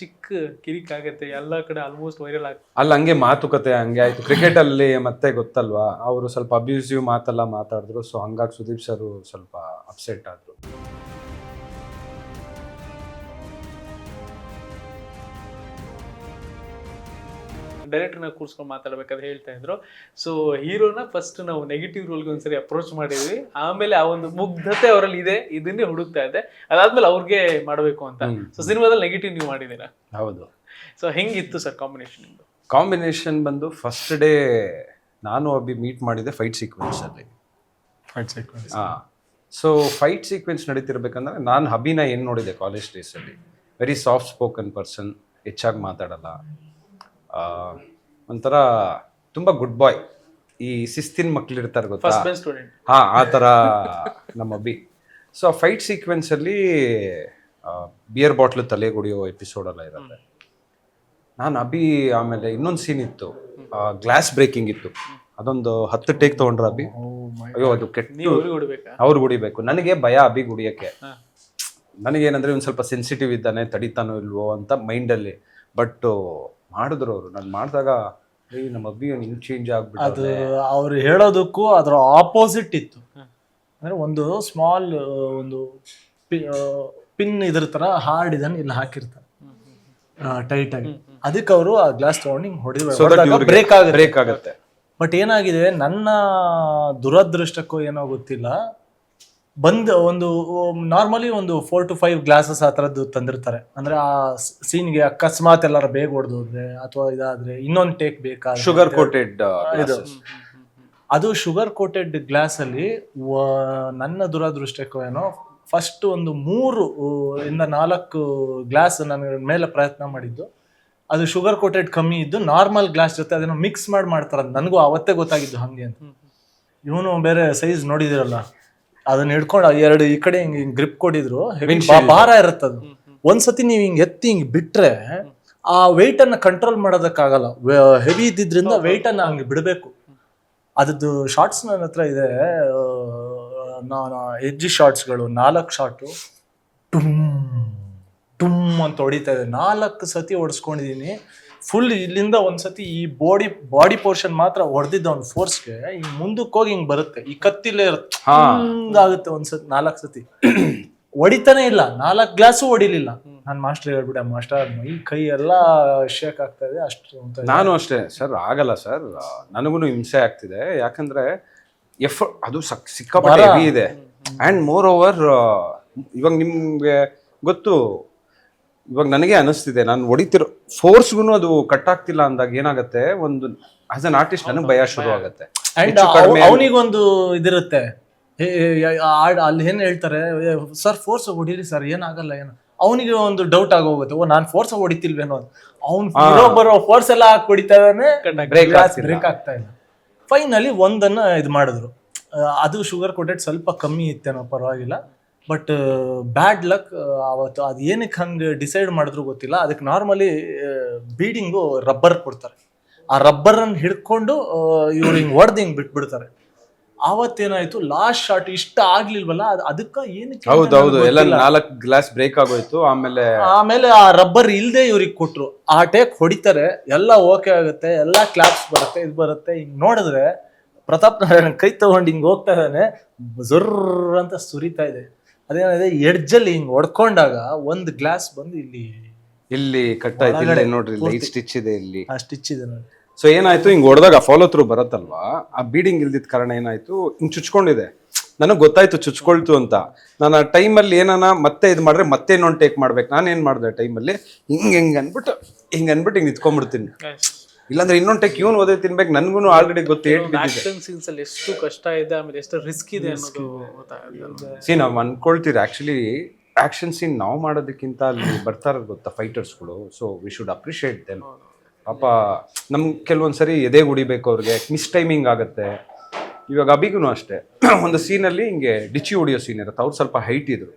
ಚಿಕ್ಕ ಕಿರಿಕ್ ಆಗತ್ತೆ ಎಲ್ಲ ಕಡೆ ಆಲ್ಮೋಸ್ಟ್ ವೈರಲ್ ಆಗ್ತದೆ ಅಲ್ಲಿ, ಹಂಗೆ ಮಾತುಕತೆ, ಹಂಗೆ ಆಯ್ತು. ಕ್ರಿಕೆಟ್ ಅಲ್ಲಿ ಮತ್ತೆ ಗೊತ್ತಲ್ವಾ? ಅವರು ಸ್ವಲ್ಪ ಅಬ್ಯೂಸಿವ್ ಮಾತೆಲ್ಲ ಮಾತಾಡಿದ್ರು ಸೊ ಹಂಗಾಗಿ ಸುದೀಪ್ ಸರ್ ಸ್ವಲ್ಪ ಅಪ್ಸೆಟ್ ಆದ್ರು. ಡೈರೆಕ್ಟರ್ನ ಕೂರ್ಸ್ಕೊಂಡು ಮಾತಾಡ್ಬೇಕಾದ್ರೆ ಹೇಳ್ತಾ ಇದ್ರು. ಸೊ ಹೀರೋನ ಫಸ್ಟ್ ನಾವು ನೆಗೆಟಿವ್ ರೋಲ್ಗೆ ಒಂದ್ಸರಿ ಅಪ್ರೋಚ್ ಮಾಡಿದ್ವಿ. ಆಮೇಲೆ ಆ ಒಂದು ಮುಗ್ಧತೆ ಅವರಲ್ಲಿ ಇದೆ ಇದನ್ನೇ ಹುಡುಕ್ತಾ ಇದ್ದೆ. ಅದಾದ್ಮೇಲೆ ಅವ್ರಿಗೆ ಮಾಡಬೇಕು ಅಂತ. ಸೊ ಸಿನಿಮಾದಲ್ಲಿ ನೆಗೆಟಿವ್ ನೀವು ಮಾಡಿದ್ದೀರಾ? ಹೌದು. ಸೊ ಹೆಂಗಿತ್ತು ಸರ್ ಕಾಂಬಿನೇಷನ್ ಕಾಂಬಿನೇಷನ್ ಬಂದು ಫಸ್ಟ್ ಡೇ ನಾನು ಅಭಿ ಮೀಟ್ ಮಾಡಿದೆ ಫೈಟ್ ಸೀಕ್ವೆನ್ಸ್ ಅಲ್ಲಿ. ಹಾ. ಸೊ ಫೈಟ್ ಸೀಕ್ವೆನ್ಸ್ ನಡೀತಿರ್ಬೇಕಂದ್ರೆ ನಾನು ಹಬಿನ ಏನು ನೋಡಿದೆ ಕಾಲೇಜ್ ಡೇಸಲ್ಲಿ ವೆರಿ ಸಾಫ್ಟ್ ಸ್ಪೋಕನ್ ಪರ್ಸನ್ ಹೆಚ್ಚಾಗಿ ಮಾತಾಡಲ್ಲ. ಒಂಥರ ತುಂಬ ಗುಡ್ ಬಾಯ್ ಈ ಶಿಸ್ತಿನ ಮಕ್ಳು ಇರ್ತಾರೆ ಗೊತ್ತಾ? ಫಸ್ಟ್ ಬೆಂಚ್ ಸ್ಟೂಡೆಂಟ್ ಹಾ ಆ ಥರ ನಮ್ಮ ಬಿ ಸೊ ಫೈಟ್ ಸೀಕ್ವೆನ್ಸಲ್ಲಿ ಬಿಯರ್ ಬಾಟ್ಲು ತಲೆ ಕುಡಿಯೋ ಎಪಿಸೋಡ್ ಎಲ್ಲ ಇರುತ್ತೆ. ನಾನು ಅಭಿ ಆಮೇಲೆ ಇನ್ನೊಂದು ಸೀನ್ ಇತ್ತು. ಗ್ಲಾಸ್ ಬ್ರೇಕಿಂಗ್ ಇತ್ತು. ಅದೊಂದು ಹತ್ತು ಟೇಕ್ ತಗೊಂಡ್ರ ಅಭಿ. ಅಯ್ಯೋ ಅದು ಕೆಟ್ಟ ನೀವು ಅವ್ರಿಗೆ ಹೊಡ್ಬೇಕಾ? ಅವ್ರು ಗುಡಿಬೇಕು ನನಗೆ ಭಯ ಅಭಿ ಗುಡಿಯಕ್ಕೆ. ನನಗೇನಂದ್ರೆ ಒಂದು ಸ್ವಲ್ಪ ಸೆನ್ಸಿಟಿವ್ ಇದ್ದಾನೆ ತಡಿತಾನೋ ಇಲ್ವೋ ಅಂತ ಮೈಂಡಲ್ಲಿ ಬಟ್ ಮಾಡಿದ್ರು ಅವರು. ನಾನು ಮಾಡಿದಾಗ ನಮ್ಮ ಅಭಿ ಹಿಂಗ್ ಚೇಂಜ್ ಅದು ಆಗ್ಬಿಟ್ಟು ಅವ್ರು ಹೇಳೋದಕ್ಕೂ ಅದರ ಆಪೋಸಿಟ್ ಇತ್ತು. ಅಂದ್ರೆ ಒಂದು ಸ್ಮಾಲ್ ಒಂದು ಪಿನ್ ಇದ್ರ ತರ ಹಾರ್ಡ್ ಇದನ್ನ ಇಲ್ಲಿ ಹಾಕಿರ್ತಾರೆ. ಟೈಟ್ ಆಗಿ. ಅದಕ್ಕೆ ಅವರು ಆ ಗ್ಲಾಸ್ ತಗೊಂಡು ಹಿಂಗ್ ಹೊಡೆದ ಬ್ರೇಕ್ ಆಗುತ್ತೆ. ಬ್ರೇಕ್ ಆಗುತ್ತೆ. ಬಟ್ ಏನಾಗಿದೆ ನನ್ನ ದುರದೃಷ್ಟಕ್ಕೂ ಏನೋ ಗೊತ್ತಿಲ್ಲ. ಬಂದ್ ಒಂದು ನಾರ್ಮಲಿ ಒಂದು ಫೋರ್ ಟು ಫೈವ್ ಗ್ಲಾಸಸ್ ಆ ಥರದ್ದು ತಂದಿರ್ತಾರೆ. ಅಂದ್ರೆ ಆ ಸೀನ್ಗೆ ಅಕಸ್ಮಾತ್ ಎಲ್ಲಾರು ಬೇಗ ಹೊಡೆದೋದ್ರೆ ಅಥವಾ ಇದಾದ್ರೆ ಇನ್ನೊಂದು ಟೇಕ್ ಬೇಕಾ ಶುಗರ್ ಕೋಟೆಡ್ ಇದು ಅದು. ಶುಗರ್ ಕೋಟೆಡ್ ಗ್ಲಾಸ್ ಅಲ್ಲಿ ವ- ನನ್ನ ದುರದೃಷ್ಟಕ್ಕೂ ಏನೋ ಫಸ್ಟ್ ಒಂದು ಮೂರು ಇಂದ ನಾಲ್ಕು ಗ್ಲಾಸ್ ನನ್ನ ಮೇಲೆ ಪ್ರಯತ್ನ ಮಾಡಿದ್ದು. ಅದು ಶುಗರ್ ಕೋಟೆಡ್ ಕಮ್ಮಿ ಇದ್ದು ನಾರ್ಮಲ್ ಗ್ಲಾಸ್ ಜೊತೆ ಅದನ್ನು ಮಿಕ್ಸ್ ಮಾಡಿ ಮಾಡ್ತಾರ ನನಗೂ ಅವತ್ತೇ ಗೊತ್ತಾಗಿದ್ದು ಹಂಗೆ ಅಂತ. ಇವನು ಬೇರೆ ಸೈಜ್ ನೋಡಿದಿರಲ್ಲ. ಅದನ್ನ ಹಿಡ್ಕೊಂಡು ಎರಡು ಈ ಕಡೆ ಹಿಂಗ್ ಗ್ರಿಪ್ ಕೊಡಿದ್ರು ಭಾರ ಇರುತ್ತೆ ಭಾರ ಇರುತ್ತದು ಒಂದ್ಸತಿ ನೀವು ಹಿಂಗ್ ಎತ್ತಿ ಹಿಂಗ್ ಬಿಟ್ರೆ ಆ ವೆಯ್ಟ್ ಅನ್ನ ಕಂಟ್ರೋಲ್ ಮಾಡೋದಕ್ಕಾಗಲ್ಲ. ಹೆವಿ ಇದ್ದಿದ್ರಿಂದ ವೆಯ್ಟ್ ಅನ್ನ ಹಂಗೆ ಬಿಡಬೇಕು. ಅದದ್ದು ಶಾರ್ಟ್ಸ್ ನನ್ನ ಹತ್ರ ಇದೆ. ನಾನು ಎಜ್ಜಿ ಶಾರ್ಟ್ಸ್ಗಳು ನಾಲ್ಕು ಶಾರ್ಟು ಟುಮ್ ಟುಮ್ ಅಂತ ಹೊಡಿತಾ ಇದೆ. ನಾಲ್ಕು ಸತಿ ಹೊಡ್ಸ್ಕೊಂಡಿದೀನಿ ಫುಲ್ ಇಲ್ಲಿಂದ ಒಂದ್ಸತಿ ಈ ಬಾಡಿ ಬಾಡಿ ಪೋರ್ಷನ್ ಮಾತ್ರ ಹೊಡೆದಿದ್ದ ಒಂದು ಫೋರ್ಸ್ಗೆ ಈ ಮುಂದಕ್ಕೆ ಹೋಗಿ ಹಿಂಗ್ ಬರುತ್ತೆ. ಈ ಕತ್ತಿಲೇ ಇರುತ್ತೆ. ಹಂಗಾಗುತ್ತೆ ಒಂದ್ಸತಿ ನಾಲ್ಕು ಸತಿ. ಹೊಡಿತಾನೆ ಇಲ್ಲ. ನಾಲ್ಕು ಗ್ಲಾಸು ಹೊಡಿಲಿಲ್ಲ ನಾನು ಮಾಸ್ಟರ್ ಹೇಳ್ಬಿಟ್ಟೆ ಮಾಸ್ಟರ್ ಈ ಕೈ ಎಲ್ಲ ಶೇಕ್ ಆಗ್ತಾ ಇದೆ ಅಷ್ಟು ಅಂತ ನಾನು ಅಷ್ಟೇ ಸರ್ ಆಗಲ್ಲ ಸರ್. ನನಗೂ ಹಿಂಸೆ ಆಗ್ತಿದೆ. ಯಾಕಂದ್ರೆ ಎಫ್ ಅದು ಸಕ್ ಸಿಕ್ಕಾಪಟ್ಟೆ. ಇದೆ. ಆ್ಯಂಡ್ ಮೋರ್ ಓವರ್ ಇವಾಗ ನಿಮ್ಗೆ ಗೊತ್ತು ಇವಾಗ ನನಗೆ ಅನಿಸ್ತಿದೆ ನಾನು ಹೊಡಿತಿರೋ ಫೋರ್ಸ್ಗೂ ಅದು ಕಟ್ ಆಗ್ತಿಲ್ಲ ಅಂದಾಗ ಏನಾಗುತ್ತೆ ಒಂದು ಆಸ್ ಅನ್ ಆರ್ಟಿಸ್ಟ್ ನನಗೆ ಭಯ ಶುರು ಆಗುತ್ತೆ. ಅಂಡ್ ಅವನಿಗೊಂದು ಇದಿರುತ್ತೆ. ಅಲ್ಲಿ ಏನ್ ಹೇಳ್ತಾರೆ ಸರ್ ಫೋರ್ಸ್ ಹೊಡೀರಿ ಸರ್ ಏನಾಗಲ್ಲ ಏನು ಅವನಿಗೆ ಒಂದು ಡೌಟ್ ಆಗೋಗುತ್ತೆ ಓ ನಾನು ಫೋರ್ಸ್ ಹೊಡಿತಿಲ್ವೇನೋ ಅವ್ನ್ ಇರೋ ಬರೋ ಫೋರ್ಸ್ ಎಲ್ಲ ಹಾಕಿ ಹೊಡಿತಾ. ಬ್ರೇಕ್ ಆಗ್ತಾ ಇಲ್ಲ. ಫೈನಲಿ ಒಂದನ್ನ ಇದು ಮಾಡಿದ್ರು. ಅದು ಶುಗರ್ ಕೊಟ್ಟೆಟ್ ಸ್ವಲ್ಪ ಕಮ್ಮಿ ಇತ್ತೇನೋ ಪರವಾಗಿಲ್ಲ. ಬಟ್ ಬ್ಯಾಡ್ ಲಕ್ ಅವತ್ತು ಅದು ಏನಕ್ಕೆ ಹಂಗೆ ಡಿಸೈಡ್ ಮಾಡಿದ್ರು ಗೊತ್ತಿಲ್ಲ. ಅದಕ್ಕೆ ನಾರ್ಮಲಿ ಬೀಡಿಂಗು ರಬ್ಬರ್ ಕೊಡ್ತಾರೆ. ಆ ರಬ್ಬರನ್ನು ಹಿಡ್ಕೊಂಡು ಇವ್ರು ಹಿಂಗೆ ಹೊಡೆದು ಹಿಂಗೆ ಬಿಟ್ಬಿಡ್ತಾರೆ. ಆವತ್ತೇನಾಯ್ತು ಲಾಸ್ಟ್ ಶಾಟ್ ಇಷ್ಟ ಆಗ್ಲಿಲ್ವಲ್ಲ ಅದ್ ಅದಕ್ಕ ಏನಕ್ಕೆ ಹೌದು ಹೌದು ಎಲ್ಲ ನಾಲ್ಕು ಗ್ಲಾಸ್ ಬ್ರೇಕ್ ಆಗೋಯ್ತು ಆಮೇಲೆ ಆಮೇಲೆ ಆ ರಬ್ಬರ್ ಇಲ್ಲದೆ ಇವ್ರಿಗೆ ಕೊಟ್ರು. ಆ ಟೇಕ್ ಹೊಡಿತಾರೆ ಎಲ್ಲ ಓಕೆ ಆಗುತ್ತೆ ಎಲ್ಲ ಕ್ಲಾಪ್ಸ್ ಬರುತ್ತೆ ಇದು ಬರುತ್ತೆ. ಹಿಂಗೆ ನೋಡಿದ್ರೆ ಪ್ರತಾಪ್ ನಾರಾಯಣ ಕೈ ತಗೊಂಡು ಹಿಂಗೆ ಹೋಗ್ತಾ ಇದ್ದಾನೆ ಜುರ್ರ್ ಅಂತ ಸುರಿತಾ ಇದೆ. ಅದೇನಿದೆ ಎಡ್ಜಲ್ಲಿ ಹಿಂಗ್ ಹೊಡ್ಕೊಂಡಾಗ ಒಂದ್ ಗ್ಲಾಸ್ ಬಂದು ಇಲ್ಲಿ ಇಲ್ಲಿ ಕಟ್ ಆಯ್ತು ಒಳಗಡೆ ಇಲ್ಲಿ ನೋಡ್ರಿ ಲೈಟ್ ಪೂರ್ತಿ. ಸ್ಟಿಚ್ ಇದೆ ಇಲ್ಲಿ. ಆ ಸ್ಟಿಚ್ ಇದೆ ನೋಡಿ. ಸೊ ಏನಾಯ್ತು ಹಿಂಗ್ ಹೊಡೆದಾಗ ಫಾಲೋ ಥ್ರೂ ಬರತ್ತಲ್ವಾ? ಆ ಬೀಡಿಂಗ್ ಇಲ್ದಿದ್ ಕಾರಣ ಏನಾಯ್ತು ಹಿಂಗ್ ಚುಚ್ಕೊಂಡಿದೆ. ನನಗೆ ಗೊತ್ತಾಯ್ತು ಚುಚ್ಕೊಳ್ತು ಅಂತ. ನಾನು ಆ ಟೈಮಲ್ಲಿ ಏನಾನ ಮತ್ತೆ ಇದು ಮಾಡ್ರೆ ಮತ್ತೆ ಇನ್ನೊಂದು ಟೇಕ್ ಮಾಡ್ಬೇಕು? ನಾನು ಏನು ಮಾಡಿದೆ ಟೈಮಲ್ಲಿ ಹಿಂಗ್ ಹಿಂಗ್ ಅನ್ಬಿಟ್ಟು ಹಿಂಗ್ ಅನ್ಬಿಟ್ಟು ಹಿಂಗ್ ನಿಂತ್ಕೊಂಡ್ಬಿಡ್ತೀನಿ. ಇಲ್ಲಾಂದ್ರೆ ಇನ್ನೊಂದು ಟೆಕ್ ಇವನು ಓದೇ ತಿನ್ಬೇಕು ನನ್ಗೂ ಆಲ್ರೆಡಿ ಗೊತ್ತು ಆಕ್ಷನ್ ಸೀನ್ಸ್ ಅಲ್ಲಿ ಎಷ್ಟು ಕಷ್ಟ ಇದೆ ಆಮೇಲೆ ಎಷ್ಟು ರಿಸ್ಕ್ ಇದೆ ಅನ್ನೋದು ಸಿ ನಾವು ಅನ್ಕೊಳ್ತೀರಿ ಆಕ್ಚುಲಿ ಆಕ್ಷನ್ ಸೀನ್ ನಾವು ಮಾಡೋದಕ್ಕಿಂತ ಅಲ್ಲಿ ಬರ್ತಾರ ಗೊತ್ತಾ ಫೈಟರ್ಸ್ಗಳು so we should appreciate them ಪಾಪ ನಮ್ಗೆ ಕೆಲವೊಂದು ಸರಿ ಎದೆ ಹೊಡಿಬೇಕು ಅವ್ರಿಗೆ ಮಿಸ್ ಟೈಮಿಂಗ್ ಆಗುತ್ತೆ. ಇವಾಗ ಅಭಿಗೂ ಅಷ್ಟೇ. ಒಂದು ಸೀನಲ್ಲಿ ಹಿಂಗೆ ಡಿಚ್ಚಿ ಹೊಡಿಯೋ ಸೀನ್ ಇರುತ್ತೆ ಅವ್ರು ಸ್ವಲ್ಪ ಹೈಟ್ ಇದ್ರು.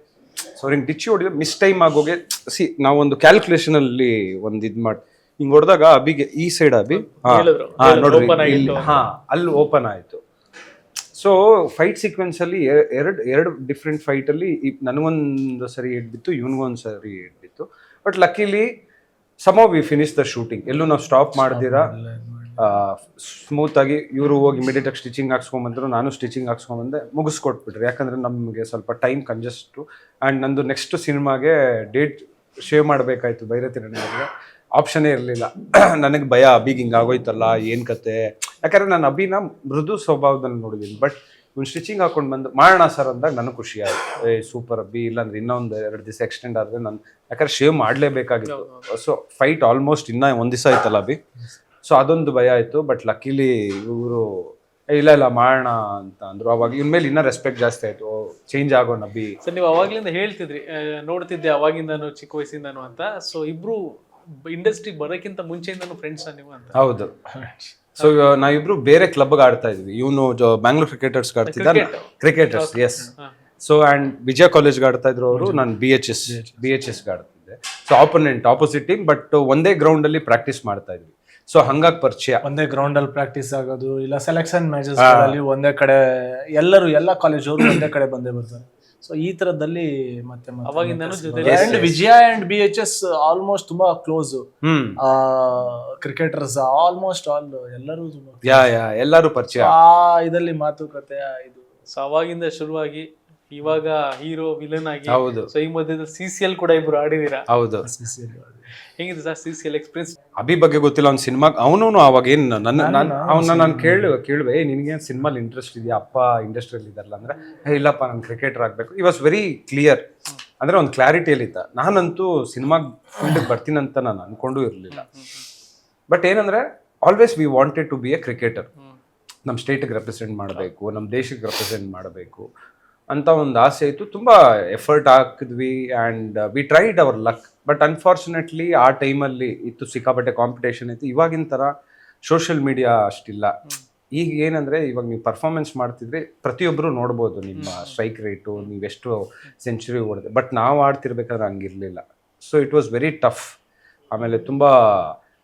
ಸೊ ಅವ್ರಿಗೆ ಡಿಚ್ಚಿ ಹೊಡಿಯೋ ಮಿಸ್ ಟೈಮ್ ಆಗೋಗೆ ಸಿ ನಾವೊಂದು ಕ್ಯಾಲ್ಕುಲೇಷನಲ್ಲಿ ಒಂದು ಇದು ಮಾಡಿ ಹಿಂಗೆ ಹೊಡೆದಾಗ ಅಬಿಗೆ ಈ ಸೈಡ್ ಅಬಿ ಹಾ ನೋಡ್ರಿ ಹಾ ಅಲ್ಲಿ ಓಪನ್ ಆಯ್ತು. ಸೊ ಫೈಟ್ ಸೀಕ್ವೆನ್ಸ್ ಅಲ್ಲಿ ಎರಡು ಎರಡು ಡಿಫ್ರೆಂಟ್ ಫೈಟ್ ಅಲ್ಲಿ ನನಗೊಂದು ಸರಿ ಹಿಡ್ಬಿತ್ತು ಬಿತ್ತು ಇವನಿಗೊಂದು ಸರಿ ಹಿಡ್ಬಿತ್ತು but luckily some we finish the shooting ಎಲ್ಲೂ ನಾವು ಸ್ಟಾಪ್ ಮಾಡ್ದಿರಾ? ಸ್ಮೂತ್ ಆಗಿ ಇವರು ಹೋಗಿ ಇಮಿಡಿಯೇಟ್ ಆಗಿ ಸ್ಟಿಚಿಂಗ್ ಹಾಕ್ಸ್ಕೊಂಬಂದ್ರು ನಾನು ಸ್ಟಿಚಿಂಗ್ ಹಾಕ್ಸ್ಕೊಂಬಂದೆ ಮುಗಿಸ್ಕೊಟ್ಬಿಟ್ರಿ. ಯಾಕಂದ್ರೆ ನಮಗೆ ಸ್ವಲ್ಪ ಟೈಮ್ ಕಂಜಸ್ಟು ಆ್ಯಂಡ್ ನಂದು ನೆಕ್ಸ್ಟ್ ಸಿನಿಮಾಗೆ ಡೇಟ್ ಶೇವ್ ಮಾಡಬೇಕಾಯ್ತು ಬೈರತಿ ನನಗೆ. ಆಪ್ಷನ್ನೇ ಇರಲಿಲ್ಲ. ನನಗೆ ಭಯ ಅಬಿಗೆ ಹಿಂಗೆ ಆಗೋಯ್ತಲ್ಲ ಏನು ಕತೆ? ಯಾಕಂದ್ರೆ ನಾನು ಅಭಿನ ಮೃದು ಸ್ವಭಾವದಲ್ಲಿ ನೋಡಿದ್ದೀನಿ ಬಟ್ ಒಂದು ಸ್ಟಿಚಿಂಗ್ ಹಾಕೊಂಡು ಬಂದು ಮಾಡೋಣ ಸರ್ ಅಂದಾಗ ನನಗೆ ಖುಷಿ ಆಯಿತು. ಏ ಸೂಪರ್ ಅಬ್ಬಿ ಇಲ್ಲಾಂದ್ರೆ ಇನ್ನೊಂದು ಎರಡು ದಿವಸ ಎಕ್ಸ್ಟೆಂಡ್ ಆದರೆ ನಾನು ಯಾಕಂದ್ರೆ ಶೇವ್ ಮಾಡಲೇಬೇಕಾಗಿತ್ತು. ಸೊ ಫೈಟ್ ಆಲ್ಮೋಸ್ಟ್ ಇನ್ನೂ ಒಂದು ದಿವಸ ಆಯ್ತಲ್ಲ ಅಭಿ. ಸೊ ಅದೊಂದು ಭಯ ಆಯಿತು ಬಟ್ ಲಕ್ಕಿಲಿ ಇವರು ಇಲ್ಲ ಇಲ್ಲ ಮಾಡೋಣ ಅಂತ ಅಂದ್ರು. ಅವಾಗ ಇವ್ನ ಮೇಲೆ ಇನ್ನೂ ರೆಸ್ಪೆಕ್ಟ್ ಜಾಸ್ತಿ ಆಯಿತು. ಚೇಂಜ್ ಆಗೋಣ ಅಭಿ. ಸರ್ ನೀವು ಅವಾಗ್ಲಿಂದ ಹೇಳ್ತಿದ್ರಿ ನೋಡ್ತಿದ್ದೆ ಅವಾಗಿಂದನು ಚಿಕ್ಕ ವಯಸ್ಸಿಂದನು ಅಂತ. ಸೊ ಇಬ್ರು ಇಂಡಸ್ಟ್ರಿ ಬರೋಕ್ಕಿಂತ ಮುಂಚೆಯಿಂದಾನು ಫ್ರೆಂಡ್ಸ್ ನೀವು ಅಂತ. ಹೌದು. ಸೊ ನಾವಿಬ್ರು ಬೇರೆ ಕ್ಲಬ್ಗೆ ಆಡ್ತಾ ಇದ್ವಿ. ಇವನು Bangalore cricketers ಆಡ್ತಿದ್ದ cricketers yes. So and Vijaya ಕಾಲೇಜ್ಗೆ ಆಡ್ತಾ ಇದ್ರು ಅವರು ನಾನು B H S B H ಎಸ್ಗೆ ಆಡ್ತಿದ್ದೆ. So opponent opposite team but ಒಂದೇ ಗ್ರೌಂಡ್ ಅಲ್ಲಿ ಪ್ರಾಕ್ಟೀಸ್ ಮಾಡ್ತಾ ಇದ್ವಿ. ಸೊ ಹಂಗಾಗಿ ಪರಿಚಯ. ಒಂದೇ ಗ್ರೌಂಡ್ ಅಲ್ಲಿ ಪ್ರಾಕ್ಟೀಸ್ ಆಗೋದು ಇಲ್ಲ ಸೆಲೆಕ್ಷನ್ ಮ್ಯಾಚಸ್ ಅಲ್ಲಿ ಒಂದೇ ಕಡೆ ಎಲ್ಲರೂ ಎಲ್ಲ ಕಾಲೇಜ್ ಅವರು ಒಂದೇ ಕಡೆ ಬಂದೇ ಬರ್ತಾರೆ. ಸೊ ಈ ತರದಲ್ಲಿ ಮತ್ತೆ ಮತ್ತೆ ಅವಾಗಿಂದಾನು ಮತ್ತೆ ಜೊತೆಲಿ Vijaya and B H S almost ತುಂಬಾ ಕ್ಲೋಸ್ ಕ್ರಿಕೆಟರ್ಸ್ ಆಲ್ಮೋಸ್ಟ್ ಆಲ್ ಎಲ್ಲರೂ ತುಂಬಾ ಯಾ ಯಾ ಎಲ್ಲರೂ ಪರಿಚಯ. ಆ ಇದರಲ್ಲಿ ಮಾತುಕತೆ ಇದು. ಸೊ ಅವಾಗಿಂದ ಶುರುವಾಗಿ ಇವಾಗ ಹೀರೋ ವಿಲನ್ ಆಗಿ ಹೌದು. ಸೊ ಈ ಮಧ್ಯದ ಸಿ ಸಿ ಎಲ್ ಕೂಡ ಇಬ್ರು ಆಡಿದೀರಾ? ಹೌದು. ಹೆಂಗಿದೆ sir C C L experience Abhi ಬಗ್ಗೆ ಗೊತ್ತಿಲ್ಲ ಅವ್ನ ಸಿನಿಮಾ ಅವನು ಅವಾಗ ಏನ್ ನನ್ನ ಅವನ್ನ ನಾನು ಕೇಳು ಕೇಳುವೆ ನಿನಗೆ ಸಿನಿಮಾಲಿ ಇಂಟ್ರೆಸ್ಟ್ ಇದೆಯಾ? ಅಪ್ಪ ಇಂಡಸ್ಟ್ರಿಯಲ್ಲಿ ಇದಾರಲ್ಲ ಅಂದ್ರೆ "ಏ, ಇಲ್ಲಪ್ಪ ನಾನು ಕ್ರಿಕೆಟರ್ ಆಗ್ಬೇಕು. ಈ ವಾಸ್ ವೆರಿ ಕ್ಲಿಯರ್ ಅಂದ್ರೆ ಒಂದು ಕ್ಲಾರಿಟಿಯಲ್ಲಿದ್ದ ನಾನಂತೂ ಸಿನಿಮಾ ಫೀಲ್ಡ್ ಬರ್ತೀನಂತ ನಾನು ಅನ್ಕೊಂಡು ಇರಲಿಲ್ಲ. ಬಟ್ ಏನಂದ್ರೆ always we wanted to be a cricketer ನಮ್ಮ ಸ್ಟೇಟಿಗೆ ರೆಪ್ರೆಸೆಂಟ್ ಮಾಡಬೇಕು ನಮ್ಮ ದೇಶಕ್ಕೆ ರೆಪ್ರೆಸೆಂಟ್ ಮಾಡಬೇಕು. ಅಂತ ಒಂದು ಆಸೆ ಇತ್ತು. ತುಂಬ ಎಫರ್ಟ್ ಹಾಕಿದ್ವಿ and we tried our luck but unfortunately ಆ ಟೈಮಲ್ಲಿ ಇತ್ತು ಸಿಕ್ಕಾಪಟ್ಟೆ ಕಾಂಪಿಟೇಷನ್ ಇತ್ತು. ಇವಾಗಿನ ಥರ ಸೋಷಿಯಲ್ ಮೀಡಿಯಾ ಅಷ್ಟಿಲ್ಲ. ಈಗ ಏನಂದರೆ ಇವಾಗ ನೀವು ಪರ್ಫಾರ್ಮೆನ್ಸ್ ಮಾಡ್ತಿದ್ರೆ ಪ್ರತಿಯೊಬ್ಬರು ನೋಡ್ಬೋದು ನಿಮ್ಮ ಸ್ಟ್ರೈಕ್ ರೇಟು ನೀವೆಷ್ಟು ಸೆಂಚುರಿ ಹೊಡೆದೆ ಬಟ್ ನಾವು ಆಡ್ತಿರ್ಬೇಕಾದ್ರೆ ಹಂಗಿರಲಿಲ್ಲ. So it was very tough ಆಮೇಲೆ ತುಂಬ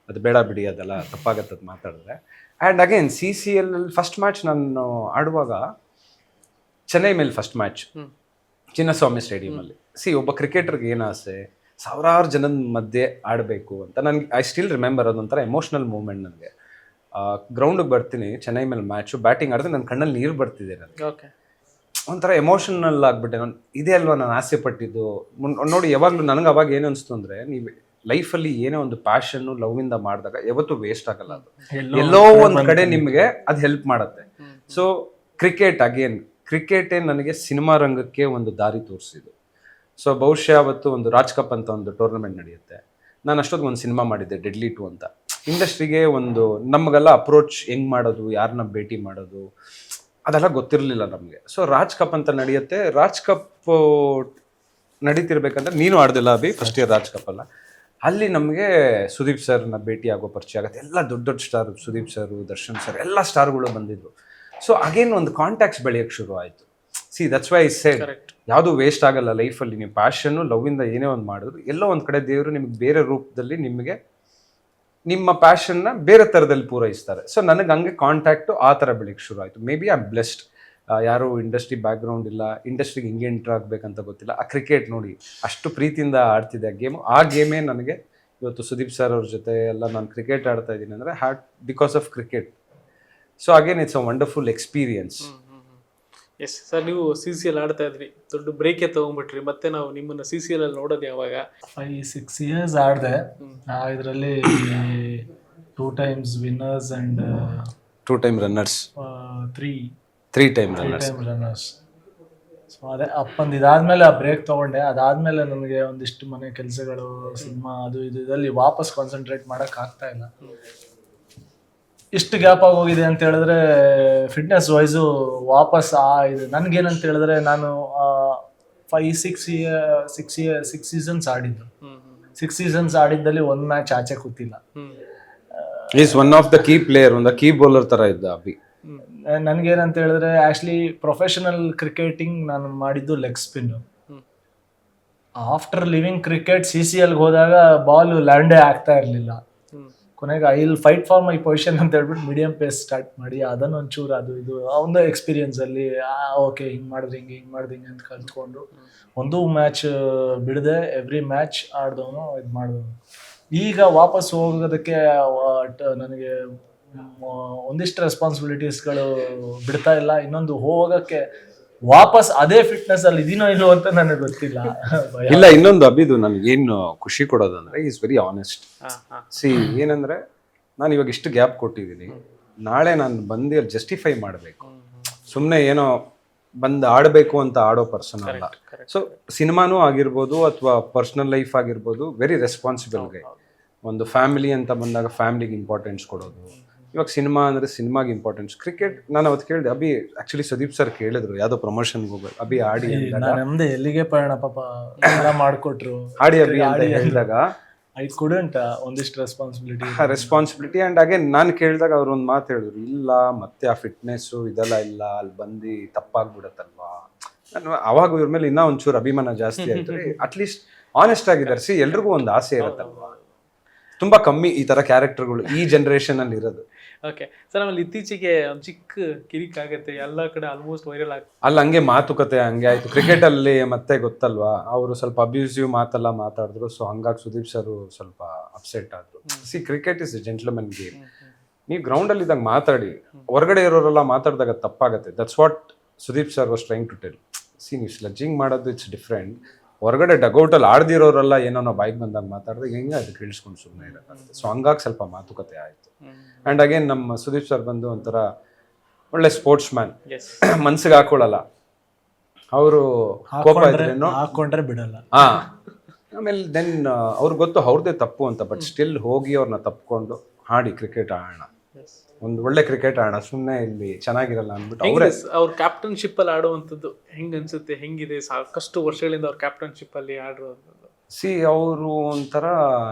ಅದು ಬೇಡ ಬಿಡಿ ಅದೆಲ್ಲ ತಪ್ಪಾಗತ್ತೆ ಅದು ಮಾತಾಡಿದ್ರೆ. And again C C L first match ನಾನು ಆಡುವಾಗ ಚೆನ್ನೈ ಮೇಲೆ ಫಸ್ಟ್ ಮ್ಯಾಚ್ ಚಿನ್ನಸ್ವಾಮಿ ಸ್ಟೇಡಿಯಮಲ್ಲಿ ಸಿ ಒಬ್ಬ ಕ್ರಿಕೆಟರ್ಗೆ ಏನು ಆಸೆ? ಸಾವಿರಾರು ಜನದ ಮಧ್ಯೆ ಆಡಬೇಕು ಅಂತ ನನಗೆ ಐ ಸ್ಟಿಲ್ ರಿಮೆಂಬರ್ ಅದೊಂಥರ ಎಮೋಷ್ನಲ್ ಮೂಮೆಂಟ್ ನನಗೆ. ಗ್ರೌಂಡಿಗೆ ಬರ್ತೀನಿ ಚೆನ್ನೈ ಮೇಲೆ ಮ್ಯಾಚು ಬ್ಯಾಟಿಂಗ್ ಆಡಿದ್ರೆ ನನ್ನ ಕಣ್ಣಲ್ಲಿ ನೀರು ಬರ್ತಿದೆ ನನಗೆ. ಓಕೆ ಒಂಥರ ಎಮೋಷನಲ್ ಆಗಿಬಿಟ್ಟೆ ನಾನು ಇದೇ ಅಲ್ವಾ ನಾನು ಆಸೆ ಪಟ್ಟಿದ್ದು? ನೋಡಿ ಯಾವಾಗಲೂ ನನಗೆ ಅವಾಗ ಏನು ಅನಿಸ್ತು ಅಂದರೆ ನೀವು ಲೈಫಲ್ಲಿ ಏನೇ ಒಂದು ಪ್ಯಾಷನ್ನು ಲವ್ವಿಂದ ಮಾಡಿದಾಗ ಯಾವತ್ತೂ ವೇಸ್ಟ್ ಆಗಲ್ಲ ಅದು. ಎಲ್ಲೋ ಒಂದು ಕಡೆ ನಿಮಗೆ ಅದು ಹೆಲ್ಪ್ ಮಾಡುತ್ತೆ. ಸೊ ಕ್ರಿಕೆಟ್ ಅಗೇನ್ ಕ್ರಿಕೆಟೇ ನನಗೆ ಸಿನಿಮಾ ರಂಗಕ್ಕೆ ಒಂದು ದಾರಿ ತೋರಿಸಿದ್ದು. ಸೊ ಬಹುಶಃ ಅವತ್ತು ಒಂದು ರಾಜ್ ಕಪ್ ಅಂತ ಒಂದು ಟೂರ್ನಮೆಂಟ್ ನಡೆಯುತ್ತೆ. ನಾನು ಅಷ್ಟೊತ್ತಿಗೆ ಒಂದು ಸಿನಿಮಾ ಮಾಡಿದ್ದೆ ಡೆಡ್ಲಿ ಟು ಅಂತ. ಇಂಡಸ್ಟ್ರಿಗೆ ಒಂದು ನಮಗೆಲ್ಲ ಅಪ್ರೋಚ್ ಹೆಂಗ್ ಮಾಡೋದು, ಯಾರನ್ನ ಭೇಟಿ ಮಾಡೋದು, ಅದೆಲ್ಲ ಗೊತ್ತಿರಲಿಲ್ಲ ನಮಗೆ. ಸೊ ರಾಜ್ ಕಪ್ ಅಂತ ನಡೆಯುತ್ತೆ. ರಾಜ್ ಕಪ್ ನಡೀತಿರ್ಬೇಕಂದ್ರೆ ನೀನು ಆಡ್ದಿಲ್ಲ Abhi first year Raj cup ಅಲ್ಲ. ಅಲ್ಲಿ ನಮಗೆ ಸುದೀಪ್ ಸರ್ನ ಭೇಟಿ ಆಗೋ ಪರಿಚಯ ಆಗುತ್ತೆ. ಎಲ್ಲ ದೊಡ್ಡ ದೊಡ್ಡ star Sudeep sir, Darshan sir, ಎಲ್ಲ ಸ್ಟಾರ್ಗಳು ಬಂದಿದ್ರು. ಸೊ ಅಗೇನ್ ಒಂದು ಕಾಂಟ್ಯಾಕ್ಟ್ಸ್ ಬೆಳೆಯೋಕ್ಕೆ ಶುರು ಆಯಿತು see that's why said said ಯಾವುದು ವೇಸ್ಟ್ ಆಗಲ್ಲ ಲೈಫಲ್ಲಿ ನೀವು ಪ್ಯಾಷನ್ನು ಲವ್ವಿಂದ ಏನೇ ಒಂದು ಮಾಡಿದ್ರು ಎಲ್ಲೋ ಒಂದು ಕಡೆ ದೇವರು ನಿಮ್ಗೆ ಬೇರೆ ರೂಪದಲ್ಲಿ ನಿಮಗೆ ನಿಮ್ಮ ಪ್ಯಾಷನ್ನ ಬೇರೆ ಥರದಲ್ಲಿ ಪೂರೈಸ್ತಾರೆ. ಸೊ ನನಗೆ ಹಂಗೆ ಕಾಂಟ್ಯಾಕ್ಟು ಆ ಥರ ಬೆಳಿಗ್ಗೆ ಶುರು ಆಯಿತು maybe I am blessed ಯಾರು ಇಂಡಸ್ಟ್ರಿ ಬ್ಯಾಕ್ಗ್ರೌಂಡ್ ಇಲ್ಲ. ಇಂಡಸ್ಟ್ರಿಗೆ ಹಿಂಗೆ ಎಂಟ್ರ್ ಆಗಬೇಕಂತ ಗೊತ್ತಿಲ್ಲ. ಆ ಕ್ರಿಕೆಟ್ ನೋಡಿ ಅಷ್ಟು ಪ್ರೀತಿಯಿಂದ ಆಡ್ತಿದ್ದೆ ಆ ಗೇಮು ಆ ಗೇಮೇ ನನಗೆ ಇವತ್ತು ಸುದೀಪ್ ಸರ್ ಅವ್ರ ಜೊತೆ ಎಲ್ಲ ನಾನು ಕ್ರಿಕೆಟ್ ಆಡ್ತಾ ಇದ್ದೀನಿ ಅಂದರೆ that because of cricket so again it's a wonderful experience yes sir ನೀವು ಸಿ ಸಿ ಎಲ್ ಆಡ್ತಾ ಇದ್ರಿ. ದೊಡ್ಡ ಬ್ರೇಕೇ ತಗೊಂಡ್ಬಿಟ್ರಿ ಮತ್ತೆ ನಾವು ನಿಮ್ಮನ್ನ ಸಿ ಸಿ ಎಲ್ ಅಲ್ಲಿ ನೋಡೋದು ಯಾವಾಗ? ಫೈವ್ ಸಿಕ್ಸ್ ಇಯರ್ಸ್ ಆಡಿದೆ. ಇದರಲ್ಲಿ two times winners and two time runners three three time runners time runners so ಅದೇ ಅಪ್ಪಂದು ಇದಾದ್ಮೇಲೆ ಆ ಬ್ರೇಕ್ ತಗೊಂಡೆ. ಅದಾದ್ಮೇಲೆ ನನಗೆ ಒಂದಿಷ್ಟು ಮನೆ ಕೆಲಸಗಳು ಸಿನಿಮಾ ಅದು ಇದು ಇದರಲ್ಲಿ ವಾಪಸ್ ಕಾನ್ಸಂಟ್ರೇಟ್ ಮಾಡೋಕ್ಕಾಗ್ತಾ ಇಲ್ಲ. ಇಷ್ಟು ಗ್ಯಾಪ್ ಹೋಗಿದೆ ಅಂತ ಹೇಳಿದ್ರೆ ಫಿಟ್ನೆಸ್ ವೈಸು ವಾಪಸ್ ಆ ಇದು ನನಗೇನಂತ ಹೇಳಿದ್ರೆ ನಾನು five six year six year six seasons ಆಡಿದ್ದು. ಸಿಕ್ಸ್ ಸೀಸನ್ಸ್ ಆಡಿದ್ದಲ್ಲಿ ಒಂದು ಮ್ಯಾಚ್ ಆಚೆ ಕೂತಿಲ್ಲ. Is one of the key player ಒಂದು ಕೀ ಬೌಲರ್ ಥರ ಇದ್ದ ಅಭಿ. ನನಗೇನಂತ ಹೇಳಿದ್ರೆ ಆಕ್ಚುಲಿ ಪ್ರೊಫೆಷನಲ್ ಕ್ರಿಕೆಟಿಂಗ್ ನಾನು ಮಾಡಿದ್ದು leg spin after leaving cricket C C ಎಲ್ಗೆ ಹೋದಾಗ ಬಾಲ್ ಲ್ಯಾಂಡೇ ಆಗ್ತಾ ಇರಲಿಲ್ಲ. ಕೊನೆಗೆ I will fight for my position ಅಂತ ಹೇಳ್ಬಿಟ್ಟು ಮೀಡಿಯಂ ಪೇಸ್ ಸ್ಟಾರ್ಟ್ ಮಾಡಿ ಅದನ್ನು ಒಂಚೂರು ಅದು ಇದು ಅವನ ಒಂದು ಎಕ್ಸ್ಪೀರಿಯನ್ಸ್ ಅಲ್ಲಿ ಓಕೆ ಹಿಂಗೆ ಮಾಡಿದ್ರೆ ಹಿಂಗೆ ಹಿಂಗೆ ಮಾಡಿದ್ರೆ ಹಿಂಗೆ ಅಂತ ಕಲ್ತ್ಕೊಂಡು ಒಂದು ಮ್ಯಾಚ್ ಬಿಡದೆ ಎವ್ರಿ ಮ್ಯಾಚ್ ಆಡಿದವನು ಇದು ಮಾಡಿದವನು. ಈಗ ವಾಪಸ್ ಹೋಗೋದಕ್ಕೆ ನನಗೆ ಒಂದಿಷ್ಟು ರೆಸ್ಪಾನ್ಸಿಬಿಲಿಟೀಸ್ಗಳು ಬಿಡ್ತಾ ಇಲ್ಲ. ಇನ್ನೊಂದು ಹೋಗಕ್ಕೆ ವಾಪಸ್ ಅದೇ ಫಿಟ್ನೆಸ್ ಅಲ್ಲಿ ಇದೀನೋ ಇಲ್ಲೋ ಅಂತ ನನಗೆ ಗೊತ್ತಿಲ್ಲ. ಇಲ್ಲ ಇನ್ನೊಂದು ಅಭಿದು ನನಗೆ ಏನು ಖುಷಿ ಕೊಡೋದಂದ್ರೆ ಈಸ್ ವೆರಿ ಆನೆಸ್ಟ್ ಹಾ ಹಾ. ಸಿ ಏನಂದ್ರೆ ನಾನು ಇವಾಗ ಇಷ್ಟು ಗ್ಯಾಪ್ ಕೊಟ್ಟಿದ್ದೀನಿ. ನಾಳೆ ನಾನು ಬಂದು ಜಸ್ಟಿಫೈ ಮಾಡಬೇಕು. ಸುಮ್ಮನೆ ಏನೋ ಬಂದು ಆಡಬೇಕು ಅಂತ ಆಡೋ ಪರ್ಸನ್ ಅಲ್ಲ. ಸೊ ಸಿನಿಮಾನೂ ಆಗಿರ್ಬೋದು ಅಥವಾ ಪರ್ಸನಲ್ ಲೈಫ್ ಆಗಿರ್ಬೋದು ವೆರಿ ರೆಸ್ಪಾನ್ಸಿಬಲ್ ಗೈ ಒಂದು ಫ್ಯಾಮಿಲಿ ಅಂತ ಬಂದಾಗ ಫ್ಯಾಮಿಲಿಗೆ ಇಂಪಾರ್ಟೆನ್ಸ್ ಕೊಡೋದು. ಇವಾಗ ಸಿನಿಮಾ ಅಂದರೆ ಸಿನಿಮಾಗೆ ಇಂಪಾರ್ಟೆನ್ಸ್ ಕ್ರಿಕೆಟ್ ನಾನು ಅವತ್ತು ಕೇಳಿದೆ ಅಭಿ ಆ್ಯಕ್ಚುಲಿ ಸುದೀಪ್ ಸರ್ ಕೇಳಿದ್ರು ಯಾವುದೋ ಪ್ರಮೋಷನ್ಗೆ ಹೋಗ್ಬೇಕು. ಅಭಿ ಆಡಿ ನಮ್ದು ನಾನು ನಮ್ದೆ ಎಲ್ಲಿಗೆ ಪಯಣ ಪಾಪ? ಎಲ್ಲ ಮಾಡ್ಕೊಟ್ರು. ಆಡಿ ಅಭಿ ಅಂತ ಹೇಳಿದಾಗ. ಐ ಕುಡಂಟ್ ಒಂದಿಷ್ಟು ರೆಸ್ಪಾನ್ಸಿಬಿಲಿಟಿ ರೆಸ್ಪಾನ್ಸಿಬಿಲಿಟಿ ಆ್ಯಂಡ್ ಹಾಗೆ ನಾನು ಕೇಳಿದಾಗ ಅವ್ರು ಒಂದು ಮಾತು ಹೇಳಿದ್ರು ಇಲ್ಲ ಮತ್ತೆ ಆ ಫಿಟ್ನೆಸ್ಸು ಇದೆಲ್ಲ ಇಲ್ಲ ಅಲ್ಲಿ ಬಂದು ತಪ್ಪಾಗ್ಬಿಡತ್ತಲ್ವಾ? ನಾನು ಅವಾಗ ಇವ್ರ ಮೇಲೆ ಇನ್ನೂ ಒಂಚೂರು ಅಭಿಮಾನ ಜಾಸ್ತಿ ಆಯ್ತು. ಅಟ್ಲೀಸ್ಟ್ ಆನೆಸ್ಟ್ ಆಗಿದ್ದಾರೆ. ಸಿ ಎಲ್ರಿಗೂ ಒಂದು ಆಸೆ ಇರುತ್ತಲ್ವಾ? ತುಂಬಾ ಕಮ್ಮಿ ಈ ತರ ಕ್ಯಾರೆಕ್ಟರ್ಗಳು ಈ ಜನರೇಷನ್ ಅಲ್ಲಿ ಇರೋದು. ಓಕೆ ಸರ್ ಆಮೇಲೆ ಇತ್ತೀಚೆಗೆ ಒಂದ್ ಚಿಕ್ಕ ಕಿರಿಕ್ ಆಗುತ್ತೆ. ಎಲ್ಲ ಕಡೆ ಆಲ್ಮೋಸ್ಟ್ ವೈರಲ್ ಆಗ ಅಲ್ಲಿ ಹಂಗೆ ಮಾತುಕತೆ ಹಂಗೆ ಆಯ್ತು. ಕ್ರಿಕೆಟ್ ಅಲ್ಲಿ ಮತ್ತೆ ಗೊತ್ತಲ್ವಾ? ಅವರು ಸ್ವಲ್ಪ ಅಬ್ಯೂಸಿವ್ ಮಾತೆಲ್ಲ ಮಾತಾಡಿದ್ರು. ಸೊ ಹಂಗಾಗಿ ಸುದೀಪ್ ಸರ್ ಸ್ವಲ್ಪ ಅಪ್ಸೆಟ್ ಆದ್ರು. See cricket is gentleman game ನೀವು ಗ್ರೌಂಡ್ ಅಲ್ಲಿ ಇದ್ದಾಗ ಮಾತಾಡಿ. ಹೊರಗಡೆ ಇರೋರೆಲ್ಲ ಮಾತಾಡಿದಾಗ ತಪ್ಪಾಗತ್ತೆ. That's what Sudeep sir was trying to tell see ನೀವು ಸ್ಲಜ್ಜಿಂಗ್ ಮಾಡೋದು ಇಟ್ಸ್ ಡಿಫ್ರೆಂಟ್ ಹೊರಗಡೆ ಡಗೌಟಲ್ಲಿ ಆಡ್ದಿರೋರೆಲ್ಲ ಏನೋ ಬಾಯ್ಗೆ ಬಂದಾಗ ಮಾತಾಡಿದಾಗ ಹೆಂಗೆ ಅದು ಕೇಳಿಸ್ಕೊಂಡು ಸುಮ್ಮನೆ ಇರೋಕ್ಕಾಗುತ್ತೆ ಸೊ ಹಂಗಾಗಿ ಸ್ವಲ್ಪ ಮಾತುಕತೆ ಆಯಿತು. ಆ್ಯಂಡ್ ಅಗೇನ್ ನಮ್ಮ ಸುದೀಪ್ ಸರ್ ಬಂದು ಒಂಥರ ಒಳ್ಳೆ ಸ್ಪೋರ್ಟ್ಸ್ ಮ್ಯಾನ್ ಮನ್ಸಿಗೆ ಹಾಕೊಳ್ಳಲ್ಲ. ಅವರು ಕೋಪ ಹಾಕೊಂಡ್ರೆ ಇದ್ರೇನು ಹಾಕೊಂಡ್ರೆ ಬಿಡಲ್ಲ. ಹಾ. ಆಮೇಲೆ ದೆನ್ ಅವ್ರಿಗೆ ಗೊತ್ತು ಅವ್ರದ್ದೇ ತಪ್ಪು ಅಂತ ಬಟ್ ಸ್ಟಿಲ್ ಹೋಗಿ ಅವ್ರನ್ನ ತಪ್ಕೊಂಡು ಹಾಡಿ ಕ್ರಿಕೆಟ್ ಆಡೋಣ. ಒಂದು ಒಳ್ಳೆ ಕ್ರಿಕೆಟ್ ಆಡ ಸುಮ್ಮನೆ ಇಲ್ಲಿ ಚೆನ್ನಾಗಿರಲ್ಲ ಅಂದ್ಬಿಟ್ಟು ಅವರೇ ಅವ್ರ ಕ್ಯಾಪ್ಟನ್ಶಿಪ್ ಅಲ್ಲಿ ಆಡುವಂಥದ್ದು ಹೆಂಗ್ ಅನ್ಸುತ್ತೆ ಹೆಂಗಿದೆ ಸಾಕಷ್ಟು ವರ್ಷಗಳಿಂದ ಅವ್ರ ಕ್ಯಾಪ್ಟನ್ಶಿಪ್ ಅಲ್ಲಿ ಆಡುವಂಥದ್ದು? ಸಿ ಅವರು ಒಂಥರ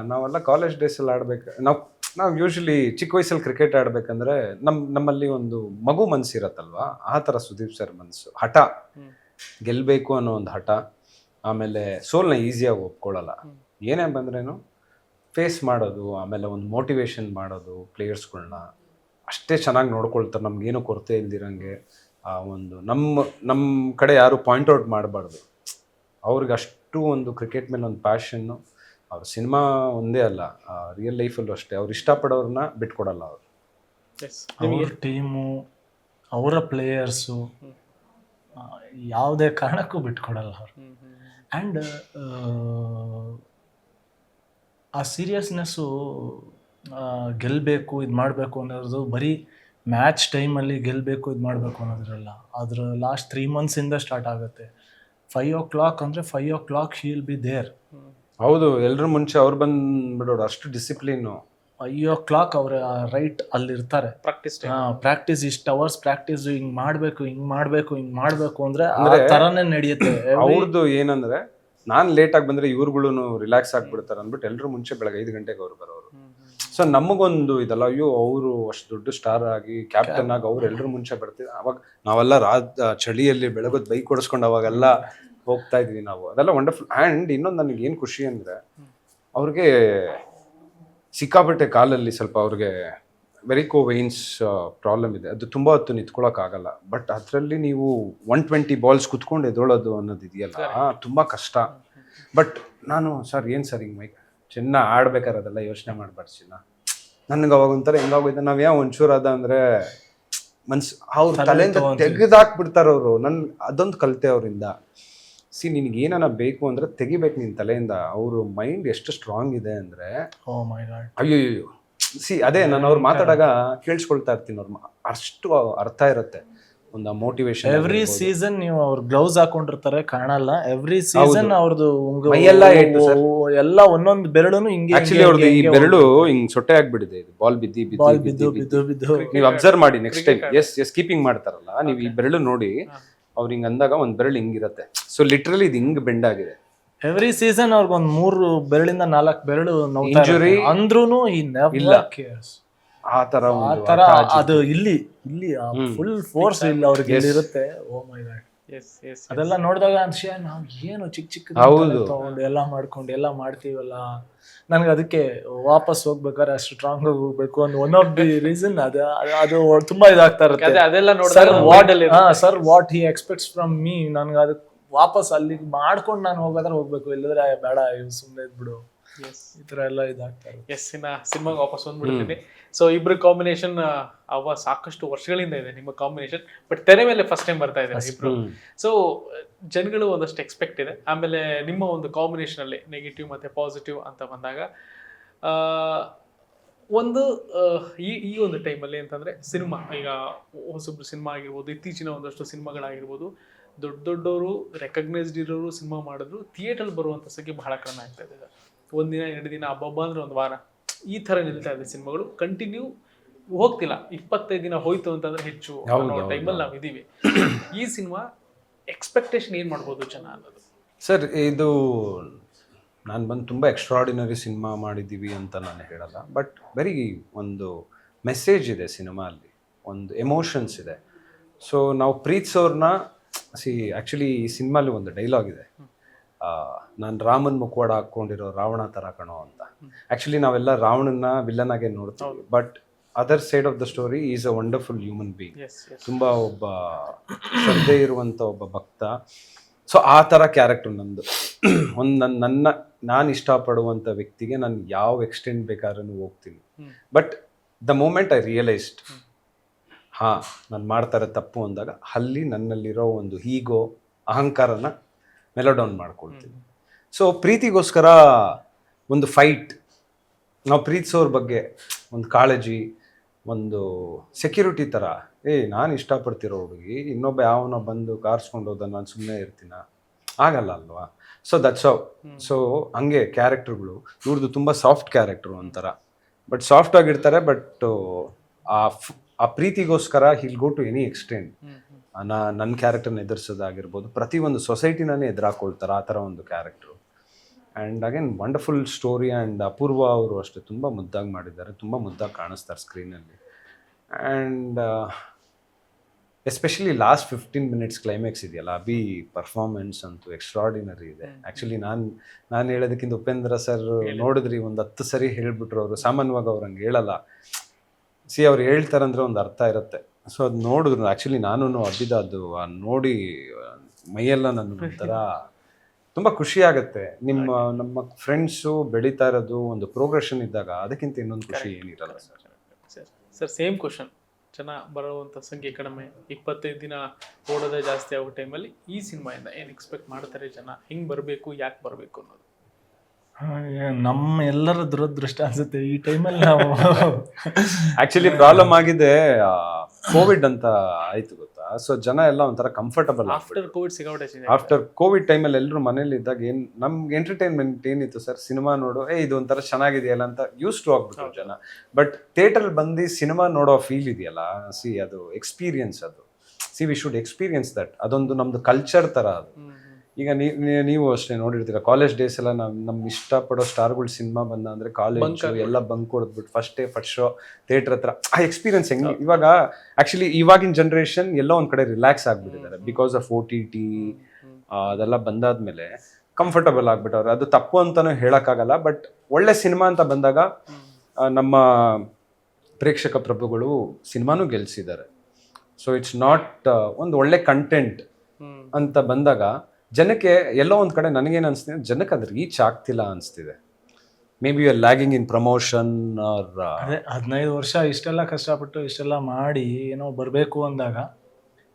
ನಾವೆಲ್ಲ ಕಾಲೇಜ್ ಡೇಸಲ್ಲಿ ಆಡ್ಬೇಕು ನಾವು ನಾವು ಯೂಶಲಿ ಚಿಕ್ಕ ವಯಸ್ಸಲ್ಲಿ ಕ್ರಿಕೆಟ್ ಆಡ್ಬೇಕಂದ್ರೆ ನಮ್ ನಮ್ಮಲ್ಲಿ ಒಂದು ಮಗು ಮನ್ಸು ಇರತ್ತಲ್ವಾ ಆ ಥರ ಸುದೀಪ್ ಸರ್ ಮನಸ್ಸು ಹಠ. ಗೆಲ್ಲಬೇಕು ಅನ್ನೋ ಒಂದು ಹಠ. ಆಮೇಲೆ ಸೋಲ್ನ ಈಸಿಯಾಗಿ ಒಪ್ಕೊಳ್ಳಲ್ಲ. ಏನೇ ಬಂದ್ರೇನು ಫೇಸ್ ಮಾಡೋದು ಆಮೇಲೆ ಒಂದು ಮೋಟಿವೇಶನ್ ಮಾಡೋದು ಪ್ಲೇಯರ್ಸ್ಗಳ್ನ ಅಷ್ಟೇ ಚೆನ್ನಾಗಿ ನೋಡ್ಕೊಳ್ತಾರೆ ನಮಗೇನು ಕೊರತೆ ಇಲ್ದಿರಂಗೆ ಆ ಒಂದು ನಮ್ಮ ನಮ್ಮ ಕಡೆ ಯಾರು ಪಾಯಿಂಟ್ ಔಟ್ ಮಾಡಬಾರ್ದು. ಅವ್ರಿಗೆ ಅಷ್ಟು ಒಂದು ಕ್ರಿಕೆಟ್ ಮೇಲೆ ಒಂದು ಪ್ಯಾಷನ್ನು ಅವ್ರ ಸಿನಿಮಾ ಒಂದೇ ಅಲ್ಲ ರಿಯಲ್ ಲೈಫಲ್ಲೂ ಅಷ್ಟೇ. ಅವ್ರು ಇಷ್ಟಪಡೋರನ್ನ ಬಿಟ್ಕೊಡಲ್ಲ ಅವರು. ಎಸ್ ಅವ್ರ ಟೀಮು ಅವರ ಪ್ಲೇಯರ್ಸು ಯಾವುದೇ ಕಾರಣಕ್ಕೂ ಬಿಟ್ಕೊಡಲ್ಲ ಅವರು. ಆ್ಯಂಡ್ ಆ ಸೀರಿಯಸ್ನೆಸ್ಸು ಗೆಲ್ಲಬೇಕು ಇದು ಮಾಡಬೇಕು ಅನ್ನೋದು ಬರೀ ಮ್ಯಾಚ್ ಟೈಮಲ್ಲಿ ಗೆಲ್ಲಬೇಕು ಇದು ಮಾಡಬೇಕು ಅನ್ನೋದಿರಲ್ಲ. ಅದ್ರ ಲಾಸ್ಟ್ ತ್ರೀ ಮಂತ್ಸಿಂದ ಸ್ಟಾರ್ಟ್ ಆಗುತ್ತೆ. ಫೈವ್ ಓ ಕ್ಲಾಕ್ ಅಂದರೆ five o'clock shall be there ಹೌದು ಎಲ್ಲರೂ ಮುಂಚೆ ಅವ್ರು ಬಂದ್ಬಿಡೋರು ಅಷ್ಟು ಡಿಸಿಪ್ಲಿನ್ನು ಫೈವ್ ಓ ಕ್ಲಾಕ್ ಅವರ ರೈಟ್ ಅಲ್ಲಿರ್ತಾರೆ. ಪ್ರಾಕ್ಟೀಸ್ ಪ್ರಾಕ್ಟೀಸ್ ಇಷ್ಟು ಅವರ್ಸ್ ಪ್ರಾಕ್ಟೀಸ್ ಹಿಂಗ್ ಮಾಡಬೇಕು ಹಿಂಗ್ ಮಾಡಬೇಕು ಹಿಂಗ್ ಮಾಡಬೇಕು ಅಂದ್ರೆ ಆ ಥರನೇ ತರಾನೇ ನಡೆಯುತ್ತೆ. ಅವ್ರದ್ದು ಏನಂದ್ರೆ ನಾನು ಲೇಟಾಗಿ ಬಂದರೆ ಬಂದ್ರೆ ಇವ್ರುಗಳು ರಿಲ್ಯಾಕ್ಸ್ ಆಗಿಬಿಡ್ತಾರೆ ಅಂದ್ಬಿಟ್ಟು ಎಲ್ಲರೂ ಮುಂಚೆ ಬೆಳಗ್ಗೆ ಐದು ಗಂಟೆಗೆ ಅವ್ರು ಬರೋರು. ಸೊ ನಮಗೊಂದು ಇದಲ್ಲ ಅಯ್ಯೋ ಅವರು ಅಷ್ಟು ದೊಡ್ಡ ಸ್ಟಾರ್ ಆಗಿ ಕ್ಯಾಪ್ಟನ್ ಆಗಿ ಅವ್ರು ಎಲ್ಲರೂ ಮುಂಚೆ ಬರ್ತಿದ್ರು ಅವಾಗ ನಾವೆಲ್ಲ ರಾತ್ ಚಳಿಯಲ್ಲಿ ಬೆಳಗೋದ್ ಬೈಕ್ ಓಡಿಸ್ಕೊಂಡು ಅವಾಗೆಲ್ಲ ಹೋಗ್ತಾ ಇದ್ವಿ ನಾವು. ಅದೆಲ್ಲ ವಂಡರ್ಫುಲ್ ಆ್ಯಂಡ್ ಇನ್ನೊಂದು ನನಗೆ ಏನು ಖುಷಿ ಅಂದರೆ ಅವ್ರಿಗೆ ಸಿಕ್ಕಾಪಟ್ಟೆ ಕಾಲಲ್ಲಿ ಸ್ವಲ್ಪ ಅವ್ರಿಗೆ ವೆರಿಕೋ ವೈನ್ಸ್ ಪ್ರಾಬ್ಲಮ್ ಇದೆ. ಅದು ತುಂಬ ಹೊತ್ತು ನಿಂತ್ಕೊಳ್ಳೋಕ್ಕಾಗಲ್ಲ ಬಟ್ ಅದರಲ್ಲಿ ನೀವು ಒನ್ ಟ್ವೆಂಟಿ ಬಾಲ್ಸ್ ಕುತ್ಕೊಂಡು ಎದೊಳೋದು ಅನ್ನೋದು ಇದೆಯಲ್ಲ ತುಂಬ ಕಷ್ಟ. ಬಟ್ ನಾನು ಸರ್ ಏನು ಸರ್ ಹಿಂಗೆ ಮೈಕ್ ಚಿನ್ನ ಆಡ್ಬೇಕಾದ್ರೆ ಅದೆಲ್ಲ ಯೋಚನೆ ಮಾಡ್ಬಾರ್ದು ಚಿನ್ನ. ನನಗೆ ಅವಾಗ ಒಂಥರ ಹೆಂಗಾಗೋಯ್ತು ನಾವು ಯಾವ ಒಂಚೂರು ಅದ ಅಂದ್ರೆ ಮನ್ಸ್ ಅವ್ರ ತಲೆಯಿಂದ ತೆಗೆದಾಕ್ಬಿಡ್ತಾರೆ ಅವರು. ನನ್ ಅದೊಂದು ಕಲಿತೆ ಅವರಿಂದ. ಸಿ ನಿನಗೆ ಏನಾನ ಬೇಕು ಅಂದ್ರೆ ತೆಗಿಬೇಕು ನಿನ್ನ ತಲೆಯಿಂದ. ಅವ್ರ ಮೈಂಡ್ ಎಷ್ಟು ಸ್ಟ್ರಾಂಗ್ ಇದೆ ಅಂದ್ರೆ ಅಯ್ಯೋ ಸಿ ಅದೇ ನಾನು ಅವ್ರು ಮಾತಾಡಾಗ ಕೇಳಿಸ್ಕೊಳ್ತಾ ಇರ್ತೀನಿ ಅವ್ರ ಅಷ್ಟು ಅರ್ಥ ಇರುತ್ತೆ. ಒಂದು ಮೋಟಿವೇಶನ್ ಎವ್ರಿ ಸೀಸನ್ ನೀವು ಅವ್ರು ಗ್ಲೌಸ್ ಹಾಕೊಂಡಿರ್ತಾರೆ ಕಾಣಲ್ಲ. ಎವ್ರಿ ಸೀಸನ್ ಅವ್ರದ್ದು ಉಂಗು- ಮೈಯೆಲ್ಲ ಏಟು sir. ಎಲ್ಲ ಒಂದೊಂದು ಬೆರಳುನು ಹಿಂಗೆ ಆಕ್ಚುಲಿ ಅವ್ರದ್ದು ಈ ಬೆರಳು ಹಿಂಗ್ ಸೊಟ್ಟೆ ಆಗ್ಬಿಟ್ಟಿದೆ ಇದು. ಬಾಲ್ ಬಿದ್ದಿ ಬಾಲ್ ಬಿದ್ದಿ ಬಿದ್ದು ಬಿದ್ದು ಬಿದ್ದು. ನೀವು ಅಬ್ಸರ್ವ್ ಮಾಡಿ next time yes yes keeping ಮಾಡ್ತಾರಲ್ಲ. ನೀವು ಈ ಬೆರಳು ನೋಡಿ ಅವ್ರು ಹಿಂಗ್ ಅಂದಾಗ ಒಂದ್ ಬೆರಳು ಹಿಂಗಿರತ್ತೆ ಸೊ ಲಿಟ್ರಲಿ ಇದು ಹಿಂಗ್ ಬೆಂಡ್ ಆಗಿದೆ. ಎವ್ರಿ ಸೀಸನ್ ಅವ್ರಿಗೆ ಒಂದ್ ಮೂರು ಬೆರಳಿಂದ ನಾಲ್ಕು ಬೆರಳು Injury? ಅಂದ್ರೂನು ಈ ಇಲ್ಲ. ಕೇರ್ಸ್ ಆ ತರ ಆ ತರ ಅದು ಇಲ್ಲಿ ಇಲ್ಲಿ ಫುಲ್ ಫೋರ್ಸ್ ಇಲ್ಲಿ ಅವ್ರಿಗೆ ಇರುತ್ತೆ. Oh my god yes yes ಅದೆಲ್ಲ ನೋಡಿದಾಗ ಅನ್ಸಿಯ ನಾವು ಏನು ಚಿಕ್ಕ ಚಿಕ್ಕ. ತಗೊಂಡು ಎಲ್ಲ ಮಾಡ್ಕೊಂಡು ಎಲ್ಲ ಮಾಡ್ತೀವಲ್ಲ? ನನಗೆ ಅದಕ್ಕೆ ವಾಪಸ್ ಹೋಗ್ಬೇಕಾದ್ರೆ ಅಷ್ಟು ಸ್ಟ್ರಾಂಗ್ ಆಗಿ ಹೋಗ್ಬೇಕು ಒಂದು ಒನ್ ಆಫ್ ದಿ ರೀಸನ್ ಅದು ಅದು- ಅದು ತುಂಬಾ ಇದಾಗ್ತಾ ಅದೇ ಇರುತ್ತೆ ಅದೆಲ್ಲ ಸರ್ ವಾಟ್ ಹಾ sir what he expects from me ನನ್ಗೆ ಅದಕ್ಕೆ ವಾಪಸ್ ಅಲ್ಲಿ ಮಾಡ್ಕೊಂಡು ನಾನು ಹೋಗೋದ್ರೆ ಹೋಗ್ಬೇಕು ಇಲ್ಲದ್ರೆ ಬೇಡ ಇವ್ ಸುಮ್ಮನೆ ಇದ್ಬಿಡು. ಈ ತರ ಎಲ್ಲ ಇದಾಗ್ತಾರೆ ಎಸ್ ಇನ್ನ ಸಿನಿಮಾಗೆ ವಾಪಸ್ ಬಂದ್ಬಿಡ್ತೀನಿ. ಸೊ ಇಬ್ರು ಕಾಂಬಿನೇಷನ್ ಅವ ಸಾಕಷ್ಟು ವರ್ಷಗಳಿಂದ ಇದೆ ನಿಮ್ಮ ಕಾಂಬಿನೇಷನ್ ಬಟ್ ತೆರೆ ಮೇಲೆ ಫಸ್ಟ್ ಟೈಮ್ ಬರ್ತಾ ಇದೆ ಇಬ್ರು. ಸೊ ಜನಗಳು ಒಂದಷ್ಟು ಎಕ್ಸ್ಪೆಕ್ಟ್ ಇದೆ. ಆಮೇಲೆ ನಿಮ್ಮ ಒಂದು ಕಾಂಬಿನೇಷನ್ ಅಲ್ಲಿ ನೆಗೆಟಿವ್ ಮತ್ತೆ ಪಾಸಿಟಿವ್ ಅಂತ ಬಂದಾಗ ಆ, ಒಂದು ಈ ಈ ಒಂದು ಟೈಮಲ್ಲಿ ಅಂತಂದ್ರೆ ಸಿನಿಮಾ ಈಗ ಹೊಸಬ್ರು ಸಿನಿಮಾ ಆಗಿರ್ಬೋದು ಇತ್ತೀಚಿನ ಒಂದಷ್ಟು ಸಿನಿಮಾಗಳಾಗಿರ್ಬೋದು ದೊಡ್ಡ ದೊಡ್ಡವರು ರೆಕಗ್ನೈಸ್ಡ್ ಇರೋರು ಸಿನಿಮಾ ಮಾಡಿದ್ರು ಥಿಯೇಟರ್ ಬರುವಂಥ ಸಂಖ್ಯೆ ಬಹಳ ಕಡಿಮೆ ಆಗ್ತಾ ಇದೆ ಒಂದಿನ ಎರಡು ದಿನ ಹಬ್ಬ ಅಂದ್ರೆ ಒಂದು ವಾರ. ಈ ಥರ ನಿಲ್ತಾ ಇದೆ ಸಿನಿಮಾಗಳು. ಕಂಟಿನ್ಯೂ ಹೋಗ್ತಿಲ್ಲ. ಇಪ್ಪತ್ತೈದು ದಿನ ಹೋಯ್ತು ಅಂತಂದ್ರೆ ಹೆಚ್ಚು ಟೈಮಲ್ಲಿ ನಾವು ಇದೀವಿ. ಈ ಸಿನಿಮಾ ಎಕ್ಸ್ಪೆಕ್ಟೇಷನ್ ಏನು ಮಾಡ್ಬೋದು ಜನ ಅನ್ನೋದು? ಸರ್ ಇದು ನಾನು ಬಂದು ತುಂಬ ಎಕ್ಸ್ಟ್ರಾಡಿನರಿ ಸಿನಿಮಾ ಮಾಡಿದ್ದೀವಿ ಅಂತ ನಾನು ಹೇಳಲ್ಲ. ಬಟ್ ವೆರಿ ಒಂದು ಮೆಸೇಜ್ ಇದೆ ಸಿನಿಮಾ ಅಲ್ಲಿ ಒಂದು ಎಮೋಷನ್ಸ್ ಇದೆ. ಸೊ ನಾವು ಪ್ರೀತ್ಸೋರ್ನ ಸಿ ಆ್ಯಕ್ಚುಲಿ ಈ ಸಿನಿಮಾಲಿ ಒಂದು ಡೈಲಾಗ್ ಇದೆ. ನಾನು ರಾಮನ್ ಮುಖವಾಡ ಹಾಕ್ಕೊಂಡಿರೋ ರಾವಣ ಥರ ಕಣೋ ಅಂತ. ಆ್ಯಕ್ಚುಲಿ ನಾವೆಲ್ಲ ರಾವಣನ ವಿಲ್ಲನ್ ಆಗೇ ನೋಡ್ತೀವಿ. But other side of the story is a wonderful human being ತುಂಬ ಒಬ್ಬ ಶ್ರದ್ಧೆ ಇರುವಂಥ ಒಬ್ಬ ಭಕ್ತ. ಸೊ ಆ ಥರ ಕ್ಯಾರೆಕ್ಟರ್ ನಂದು. ಒಂದು ನನ್ನ ನನ್ನ ನಾನು ಇಷ್ಟಪಡುವಂಥ ವ್ಯಕ್ತಿಗೆ ನಾನು ಯಾವ ಎಕ್ಸ್ಟೆಂಡ್ ಬೇಕಾದ್ರೂ ಹೋಗ್ತೀನಿ. But the moment I realised ಹಾಂ ನಾನು ಮಾಡ್ತಾರೆ ತಪ್ಪು ಅಂದಾಗ ಅಲ್ಲಿ ನನ್ನಲ್ಲಿರೋ ಒಂದು ಹೀಗೋ ಅಹಂಕಾರನ ಮೆಲೋಡೌನ್ ಮಾಡ್ಕೊಳ್ತೀವಿ. ಸೊ ಪ್ರೀತಿಗೋಸ್ಕರ ಒಂದು ಫೈಟ್ ನಾವು ಪ್ರೀತಿಸೋರ ಬಗ್ಗೆ ಒಂದು ಕಾಳಜಿ ಒಂದು ಸೆಕ್ಯೂರಿಟಿ ಥರ ಏ ನಾನು ಇಷ್ಟಪಡ್ತಿರೋ ಹುಡುಗಿ ಇನ್ನೊಬ್ಬ ಯಾವನ ಬಂದು ಕಾರ್ಸ್ಕೊಂಡು ಹೋದ ನಾನು ಸುಮ್ಮನೆ ಇರ್ತೀನ? ಆಗಲ್ಲ ಅಲ್ವಾ? ಸೊ ದಟ್ಸ್ ಹೌ ಸೊ ಹಂಗೆ ಕ್ಯಾರೆಕ್ಟರ್ಗಳು ಇವ್ರದ್ದು ತುಂಬ ಸಾಫ್ಟ್ ಕ್ಯಾರೆಕ್ಟ್ರು ಒಂಥರ. ಬಟ್ ಸಾಫ್ಟ್ ಆಗಿರ್ತಾರೆ ಬಟ್ ಆ ಆ ಪ್ರೀತಿಗೋಸ್ಕರ he'll go to any extent ನಾ ನನ್ನ ಕ್ಯಾರೆಕ್ಟರ್ನ ಎದುರಿಸೋದಾಗಿರ್ಬೋದು ಪ್ರತಿಯೊಂದು ಸೊಸೈಟಿನೇ ಎದುರಾಕೊಳ್ತಾರೆ ಆ ಥರ ಒಂದು character and again wonderful story and Apoorva ಅವರು ಅಷ್ಟೇ ತುಂಬ ಮುದ್ದಾಗಿ ಮಾಡಿದ್ದಾರೆ ತುಂಬ ಮುದ್ದಾಗಿ ಕಾಣಿಸ್ತಾರೆ ಸ್ಕ್ರೀನಲ್ಲಿ and especially last fifteen minutes climax ಇದೆಯಲ್ಲ ಅಭಿ ಪರ್ಫಾರ್ಮೆನ್ಸ್ ಅಂತೂ ಎಕ್ಸ್ಟ್ರಾಡಿನರಿ ಇದೆ. ಆ್ಯಕ್ಚುಲಿ ನಾನು ನಾನು ಹೇಳೋದಕ್ಕಿಂತ ಉಪೇಂದ್ರ ಸರ್ ನೋಡಿದ್ರಿ ಒಂದು ಹತ್ತು ಸರಿ ಹೇಳಿಬಿಟ್ರು ಅವರು ಸಾಮಾನ್ಯವಾಗಿ ಅವ್ರು ಹಂಗೆ ಹೇಳಲ್ಲ. ಸಿ ಅವ್ರು ಹೇಳ್ತಾರಂದ್ರೆ ಒಂದು ಅರ್ಥ ಇರುತ್ತೆ. ಸೊ ಅದು ನೋಡಿದ್ರು. ಆ್ಯಕ್ಚುಲಿ ನಾನು ಅಬ್ಬಿದ ಅದು ನೋಡಿ ಮೈಯೆಲ್ಲ ನನ್ನ ಒಂಥರ ತುಂಬ ಖುಷಿ ಆಗುತ್ತೆ. ನಿಮ್ಮ ನಮ್ಮ ಫ್ರೆಂಡ್ಸು ಬೆಳೀತಾ ಇರೋದು ಒಂದು ಪ್ರೋಗ್ರೆಷನ್ ಇದ್ದಾಗ ಅದಕ್ಕಿಂತ ಇನ್ನೊಂದು ಖುಷಿ ಏನಿರಲ್ಲ sir. Sir sir same question ಜನ ಬರುವಂಥ ಸಂಖ್ಯೆ ಕಡಿಮೆ. ಇಪ್ಪತ್ತೈದು ದಿನ ಓಡೋದೇ ಜಾಸ್ತಿ ಆಗೋ ಟೈಮಲ್ಲಿ ಈ ಸಿನಿಮಾಯಿಂದ ಏನು ಎಕ್ಸ್ಪೆಕ್ಟ್ ಮಾಡ್ತಾರೆ ಜನ? ಹೆಂಗೆ ಬರಬೇಕು ಯಾಕೆ ಬರಬೇಕು ಅನ್ನೋದು? ನಮ್ಮ ಎಲ್ಲರ ದುರದೃಷ್ಟ ಅನ್ಸುತ್ತೆ. ಈ ಟೈಮಲ್ಲಿ ನಾವು ಆಕ್ಚುಲಿ ಪ್ರಾಬ್ಲಮ್ ಆಗಿದೆ. ಕೋವಿಡ್ ಅಂತ ಆಯ್ತು ಗೊತ್ತಾ? ಸೊ ಜನ ಎಲ್ಲ ಒಂಥರ comfortable after Covid after Covid ಟೈಮಲ್ಲಿ ಎಲ್ಲರೂ ಮನೇಲಿ ಇದ್ದಾಗ ಏನ್ ನಮ್ಗೆ ಎಂಟರ್ಟೈನ್ಮೆಂಟ್ ಏನಿತ್ತು ಸರ್ ಸಿನಿಮಾ ನೋಡು ಏ ಇದು ಒಂಥರ ಚೆನ್ನಾಗಿದೆಯಲ್ಲ ಅಂತ ಯೂಸ್ ಟು ಆಗ್ಬಿಟ್ರು ಜನ. ಬಟ್ ಥಿಯೇಟರ್ ಬಂದು ಸಿನಿಮಾ ನೋಡೋ ಫೀಲ್ ಇದೆಯಲ್ಲ? ಸಿ ಅದು ಎಕ್ಸ್ಪೀರಿಯನ್ಸ್ ಅದು. See we should experience that ಅದೊಂದು ನಮ್ದು ಕಲ್ಚರ್ ತರ ಅದು. ಈಗ ನೀವು ಅಷ್ಟೇ ನೋಡಿರ್ತೀರ ಕಾಲೇಜ್ ಡೇಸ್ ಎಲ್ಲ ನಾವು ನಮ್ ಇಷ್ಟಪಡೋ ಸ್ಟಾರ್ಗಳು ಸಿನಿಮಾ ಬಂದ ಅಂದ್ರೆ ಕಾಲೇಜ್ ಎಲ್ಲ ಬಂಕ್ ಹೊಡೆದ್ಬಿಟ್ಟು first day first show theatre ಹತ್ರ. ಆ ಎಕ್ಸ್ಪೀರಿಯನ್ಸ್ ಹೆಂಗೆ? ಇವಾಗ ಆಕ್ಚುಲಿ ಇವಾಗಿನ ಜನರೇಷನ್ ಎಲ್ಲ ಒಂದ್ ಕಡೆ relax ಆಗ್ಬಿಟ್ಟಿದ್ದಾರೆ. Because of O T T ಅದೆಲ್ಲ ಬಂದಾದ್ಮೇಲೆ ಕಂಫರ್ಟಬಲ್ ಆಗ್ಬಿಟ್ಟವ್ರೆ. ಅದು ತಪ್ಪು ಅಂತಾನು ಹೇಳಕ್ಕಾಗಲ್ಲ ಬಟ್ ಒಳ್ಳೆ ಸಿನಿಮಾ ಅಂತ ಬಂದಾಗ ನಮ್ಮ ಪ್ರೇಕ್ಷಕ ಪ್ರಭುಗಳು ಸಿನಿಮಾನು ಗೆಲ್ಸಿದ್ದಾರೆ. ಸೊ ಇಟ್ಸ್ ನಾಟ್ ಒಂದು ಒಳ್ಳೆ ಕಂಟೆಂಟ್ ಅಂತ ಬಂದಾಗ ಜನಕ್ಕೆ ಎಲ್ಲೋ ಒಂದು ಕಡೆ ನನಗೇನು ಅನಿಸ್ತಿದೆ ಜನಕ್ಕೆ ಅದು ರೀಚ್ ಆಗ್ತಿಲ್ಲ ಅನಿಸ್ತಿದೆ. Maybe are lagging in promotion or ಅದೇ ಹದಿನೈದು ವರ್ಷ ಇಷ್ಟೆಲ್ಲ ಕಷ್ಟಪಟ್ಟು ಇಷ್ಟೆಲ್ಲ ಮಾಡಿ ಏನೋ ಬರಬೇಕು ಅಂದಾಗ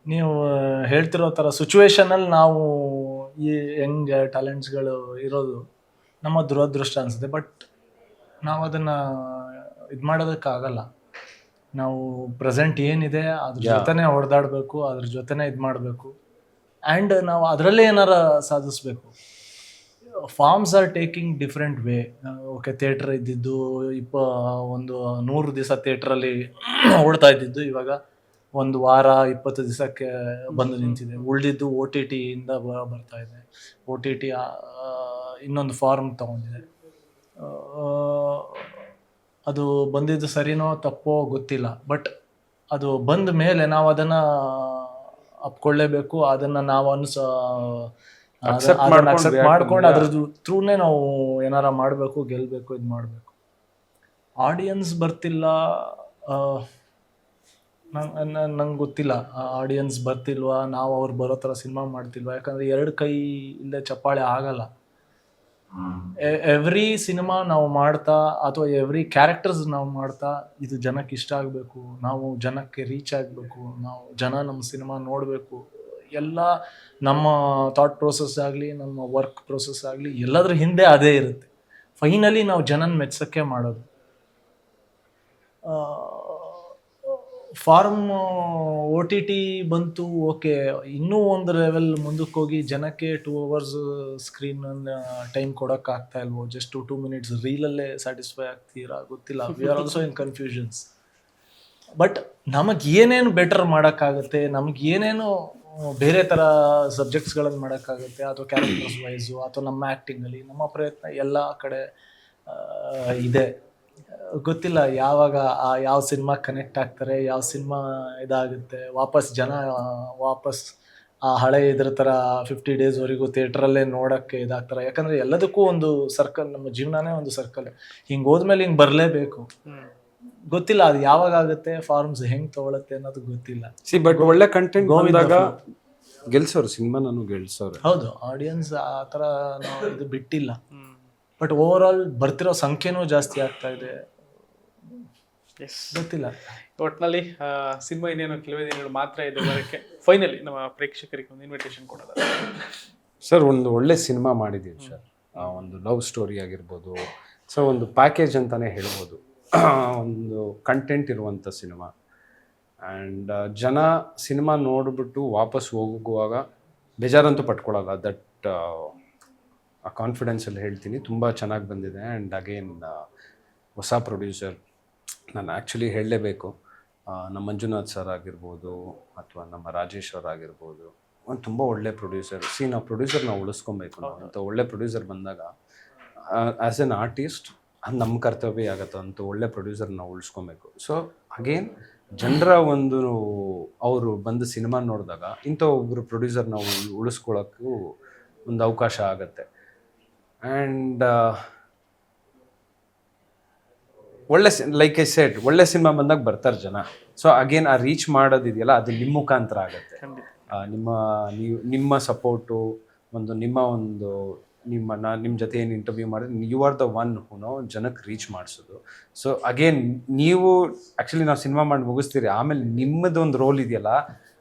ನೀವು ಹೇಳ್ತಿರೋ ಥರ ಸಿಚುವೇಶನಲ್ಲಿ ನಾವು ಈ ಯಂಗ್ ಟ್ಯಾಲೆಂಟ್ಸ್ಗಳು ಇರೋದು ನಮ್ಮ ದುರದೃಷ್ಟ ಅನಿಸುತ್ತೆ. ಬಟ್ ನಾವು ಅದನ್ನು ಇದು ಮಾಡೋದಕ್ಕಾಗಲ್ಲ. ನಾವು ಪ್ರೆಸೆಂಟ್ ಏನಿದೆ ಅದ್ರ ಜೊತೆನೇ ಹೊಡೆದಾಡಬೇಕು ಅದ್ರ ಜೊತೆನೇ ಇದು ಮಾಡಬೇಕು. ಆ್ಯಂಡ್ ನಾವು ಅದರಲ್ಲೇ ಏನಾರ ಸಾಧಿಸ್ಬೇಕು. Forms are taking different way okay theatre ಇದ್ದಿದ್ದು, ಇಪ್ಪ, ಒಂದು ನೂರು ದಿವಸ ಥಿಯೇಟ್ರಲ್ಲಿ ಓಡ್ತಾ ಇದ್ದಿದ್ದು, ಇವಾಗ ಒಂದು ವಾರ, ಇಪ್ಪತ್ತು ದಿವಸಕ್ಕೆ ಬಂದು ನಿಂತಿದೆ. ಉಳಿದಿದ್ದು ಓ ಟಿ ಟಿಯಿಂದ ಬರ್ತಾ ಇದೆ. ಓ ಟಿ ಟಿ ಇನ್ನೊಂದು ಫಾರ್ಮ್ ತಗೊಂಡಿದೆ. ಅದು ಬಂದಿದ್ದು ಸರಿನೋ ತಪ್ಪೋ ಗೊತ್ತಿಲ್ಲ. ಬಟ್ ಅದು ಬಂದ ಮೇಲೆ ನಾವು ಅದನ್ನು ಅಪ್ಕೊಳ್ಳೇಬೇಕು ಅದನ್ನ ನಾವು ಅನ್ಸ ಮಾಡ್ಕೊಂಡು ಅಕ್ಸೆಪ್ಟ್ ಮಾಡ್ಕೊಂಡು ಅದ್ರ ಥ್ರೂನೇ ನಾವು ಏನಾರ ಮಾಡಬೇಕು ಗೆಲ್ಲಬೇಕು ಇದು ಮಾಡಬೇಕು. ಆಡಿಯನ್ಸ್ ಬರ್ತಿಲ್ಲ ನಂಗೆ ಗೊತ್ತಿಲ್ಲ ಆಡಿಯನ್ಸ್ ಬರ್ತಿಲ್ವಾ ನಾವು ಅವ್ರು ಬರೋ ಥರ ಸಿನಿಮಾ ಮಾಡ್ತಿಲ್ವಾ ಯಾಕಂದರೆ ಎರಡು ಕೈ ಇಲ್ಲದೆ ಚಪ್ಪಾಳೆ ಆಗಲ್ಲ. ಎವ್ರಿ ಸಿನಿಮಾ ನಾವು ಮಾಡ್ತಾ ಅಥವಾ ಎವ್ರಿ ಕ್ಯಾರೆಕ್ಟರ್ಸ್ ನಾವು ಮಾಡ್ತಾ ಇದು ಜನಕ್ಕೆ ಇಷ್ಟ ಆಗಬೇಕು, ನಾವು ಜನಕ್ಕೆ ರೀಚ್ ಆಗಬೇಕು, ನಾವು ಜನ ನಮ್ಮ ಸಿನಿಮಾ ನೋಡಬೇಕು, ಎಲ್ಲ ನಮ್ಮ ಥಾಟ್ ಪ್ರೋಸೆಸ್ ಆಗಲಿ, ನಮ್ಮ ವರ್ಕ್ ಪ್ರೋಸೆಸ್ ಆಗಲಿ ಎಲ್ಲದ್ರ ಹಿಂದೆ ಅದೇ ಇರುತ್ತೆ. ಫೈನಲಿ ನಾವು ಜನನ ಮೆಚ್ಚಕ್ಕೆ ಮಾಡೋದು. ಫಾರ್ಮ್ ಒ ಟಿ ಟಿ ಬಂತು, ಓಕೆ. ಇನ್ನೂ ಒಂದು ಲೆವೆಲ್ ಮುಂದಕ್ಕೆ ಹೋಗಿ ಜನಕ್ಕೆ ಟೂ ಅವರ್ಸ್ ಸ್ಕ್ರೀನ್ ಟೈಮ್ ಕೊಡೋಕೆ ಆಗ್ತಾ ಇಲ್ವೋ? ಜಸ್ಟ್ ಟು ಟೂ ಮಿನಿಟ್ಸ್ ರೀಲಲ್ಲೇ ಸ್ಯಾಟಿಸ್ಫೈ ಆಗ್ತೀರಾ? ಗೊತ್ತಿಲ್ಲ. We are also in confusions but ನಮಗೆ ಏನೇನು ಬೆಟರ್ ಮಾಡೋಕ್ಕಾಗುತ್ತೆ ನಮ್ಗೆ ಏನೇನು ಬೇರೆ ಥರ ಸಬ್ಜೆಕ್ಟ್ಸ್ಗಳನ್ನು ಮಾಡೋಕ್ಕಾಗುತ್ತೆ ಅಥವಾ ಕ್ಯಾರೆಕ್ಟರ್ಸ್ ವೈಸು ಅಥವಾ ನಮ್ಮ ಆ್ಯಕ್ಟಿಂಗಲ್ಲಿ ನಮ್ಮ ಪ್ರಯತ್ನ ಎಲ್ಲ ಕಡೆ ಇದೆ. ಗೊತ್ತಿಲ್ಲ ಯಾವಾಗ ಆ ಯಾವ ಸಿನಿಮಾ ಕನೆಕ್ಟ್ ಆಗ್ತಾರೆ ಯಾವ ಸಿನಿಮಾ ಇದಾಗುತ್ತೆ ವಾಪಸ್ ಜನ ವಾಪಸ್ ಆ ಹಳೆ ಇದ್ರ ಥರ ಫಿಫ್ಟಿ ಡೇಸ್ವರೆಗೂ ಥಿಯೇಟ್ರಲ್ಲೇ ನೋಡೋಕ್ಕೆ ಇದಾಗ್ತಾರೆ. ಯಾಕಂದರೆ ಎಲ್ಲದಕ್ಕೂ ಒಂದು ಸರ್ಕಲ್ ನಮ್ಮ ಜೀವನನೇ ಒಂದು ಸರ್ಕಲ್ ಹಿಂಗೆ ಹೋದ್ಮೇಲೆ ಹಿಂಗೆ ಬರಲೇಬೇಕು. ಗೊತ್ತಿಲ್ಲ ಅದು ಯಾವಾಗ ಆಗುತ್ತೆ ಫಾರ್ಮ್ಸ್ ಹೆಂಗ್ ತಗೊಳತ್ತೆ ಅನ್ನೋದು ಗೊತ್ತಿಲ್ಲ. ಸಿ ಬಟ್ ಒಳ್ಳೆ ಕಂಟೆಂಟ್ ಗೋವಿಂದಾಗ ಬಂದಾಗ ಗೆಲ್ಸೋರು ಸಿನಿಮಾ ನಾನು ಗೆಲ್ಸೋರು. ಹೌದು ಆಡಿಯನ್ಸ್ ಆ ಥರ ನಾವು ಇದು ಬಿಟ್ಟಿಲ್ಲ. ಬಟ್ ಓವರ್ ಆಲ್ ಬರ್ತಿರೋ ಸಂಖ್ಯೆನೂ ಜಾಸ್ತಿ ಆಗ್ತಾ ಇದೆ. ಎಸ್ ಗೊತ್ತಿಲ್ಲ. ಒಟ್ಟಿನಲ್ಲಿ ಸಿನಿಮಾ ಇನ್ನೇನು ಕೆಲವೇ ದಿನಗಳು ಮಾತ್ರ ಇದೆ ಬರೋಕ್ಕೆ ಫೈನಲಿ ನಮ್ಮ ಪ್ರೇಕ್ಷಕರಿಗೆ ಒಂದು ಇನ್ವಿಟೇಷನ್ ಕೊಡೋದು ಸರ್ ಒಂದು ಒಳ್ಳೆ ಸಿನಿಮಾ ಮಾಡಿದ್ದೀವಿ ಸರ್ ಆ, ಒಂದು ಲವ್ ಸ್ಟೋರಿ ಆಗಿರ್ಬೋದು ಸರ್ ಒಂದು ಪ್ಯಾಕೇಜ್ ಅಂತಲೇ ಹೇಳ್ಬೋದು. ಒಂದು ಕಂಟೆಂಟ್ ಇರುವಂಥ ಸಿನಿಮಾ. ಆ್ಯಂಡ್ ಜನ ಸಿನಿಮಾ ನೋಡಿಬಿಟ್ಟು ವಾಪಸ್ ಹೋಗುವಾಗ ಬೇಜಾರಂತೂ ಪಟ್ಕೊಳ್ಳಲ್ಲ ದಟ್ ಆ ಕಾನ್ಫಿಡೆನ್ಸಲ್ಲಿ ಹೇಳ್ತೀನಿ. ತುಂಬ ಚೆನ್ನಾಗಿ ಬಂದಿದೆ. ಆ್ಯಂಡ್ ಅಗೇನ್ ಹೊಸ ಪ್ರೊಡ್ಯೂಸರ್ ನಾನು ಆ್ಯಕ್ಚುಲಿ ಹೇಳಲೇಬೇಕು. ನಮ್ಮ ಮಂಜುನಾಥ್ ಸರ್ ಆಗಿರ್ಬೋದು ಅಥವಾ ನಮ್ಮ ರಾಜೇಶ್ ಆಗಿರ್ಬೋದು. ಒಂದು ತುಂಬ ಒಳ್ಳೆ ಪ್ರೊಡ್ಯೂಸರ್ ಸಿ ನಾವು ಪ್ರೊಡ್ಯೂಸರ್ ನಾವು ಉಳಿಸ್ಕೊಬೇಕು ಅಂತ ಒಳ್ಳೆ ಪ್ರೊಡ್ಯೂಸರ್ ಬಂದಾಗ ಆ್ಯಸ್ ಎನ್ ಆರ್ಟಿಸ್ಟ್ ಅದು ನಮ್ಮ ಕರ್ತವ್ಯ ಆಗತ್ತೆ. ಅಂತ ಒಳ್ಳೆ ನಾವು ಉಳಿಸ್ಕೊಬೇಕು. ಸೊ ಅಗೇನ್ ಜನರ ಒಂದು ಅವರು ಬಂದು ಸಿನಿಮಾ ನೋಡಿದಾಗ ಇಂಥ ಒಬ್ಬರು ಪ್ರೊಡ್ಯೂಸರ್ ನಾವು ಉಳಿಸ್ಕೊಳ್ಳೋಕ್ಕೂ ಒಂದು ಅವಕಾಶ ಆಗತ್ತೆ. ಆ್ಯಂಡ್ ಒಳ್ಳೆ ಲೈಕ್ ಐ ಸೆಟ್ ಒಳ್ಳೆ ಸಿನಿಮಾ ಬಂದಾಗ ಬರ್ತಾರೆ ಜನ. ಸೊ ಅಗೇನ್ ಆ ರೀಚ್ ಮಾಡೋದಿದೆಯಲ್ಲ ಅದು ನಿಮ್ಮ ಮುಖಾಂತರ ಆಗುತ್ತೆ. ನಿಮ್ಮ ನೀವು ನಿಮ್ಮ ಸಪೋರ್ಟು ಒಂದು ನಿಮ್ಮ ಒಂದು ನಿಮ್ಮ ನಾ ನಿಮ್ಮ ಜೊತೆ ಏನು ಇಂಟರ್ವ್ಯೂ ಮಾಡಿದ್ರೆ you are the one who know ಜನಕ್ಕೆ ರೀಚ್ ಮಾಡಿಸೋದು. ಸೊ ಅಗೇನ್ ನೀವು ಆ್ಯಕ್ಚುಲಿ ನಾವು ಸಿನಿಮಾ ಮಾಡಿ ಮುಗಿಸ್ತೀರಿ ಆಮೇಲೆ ನಿಮ್ಮದು ಒಂದು ರೋಲ್ ಇದೆಯಲ್ಲ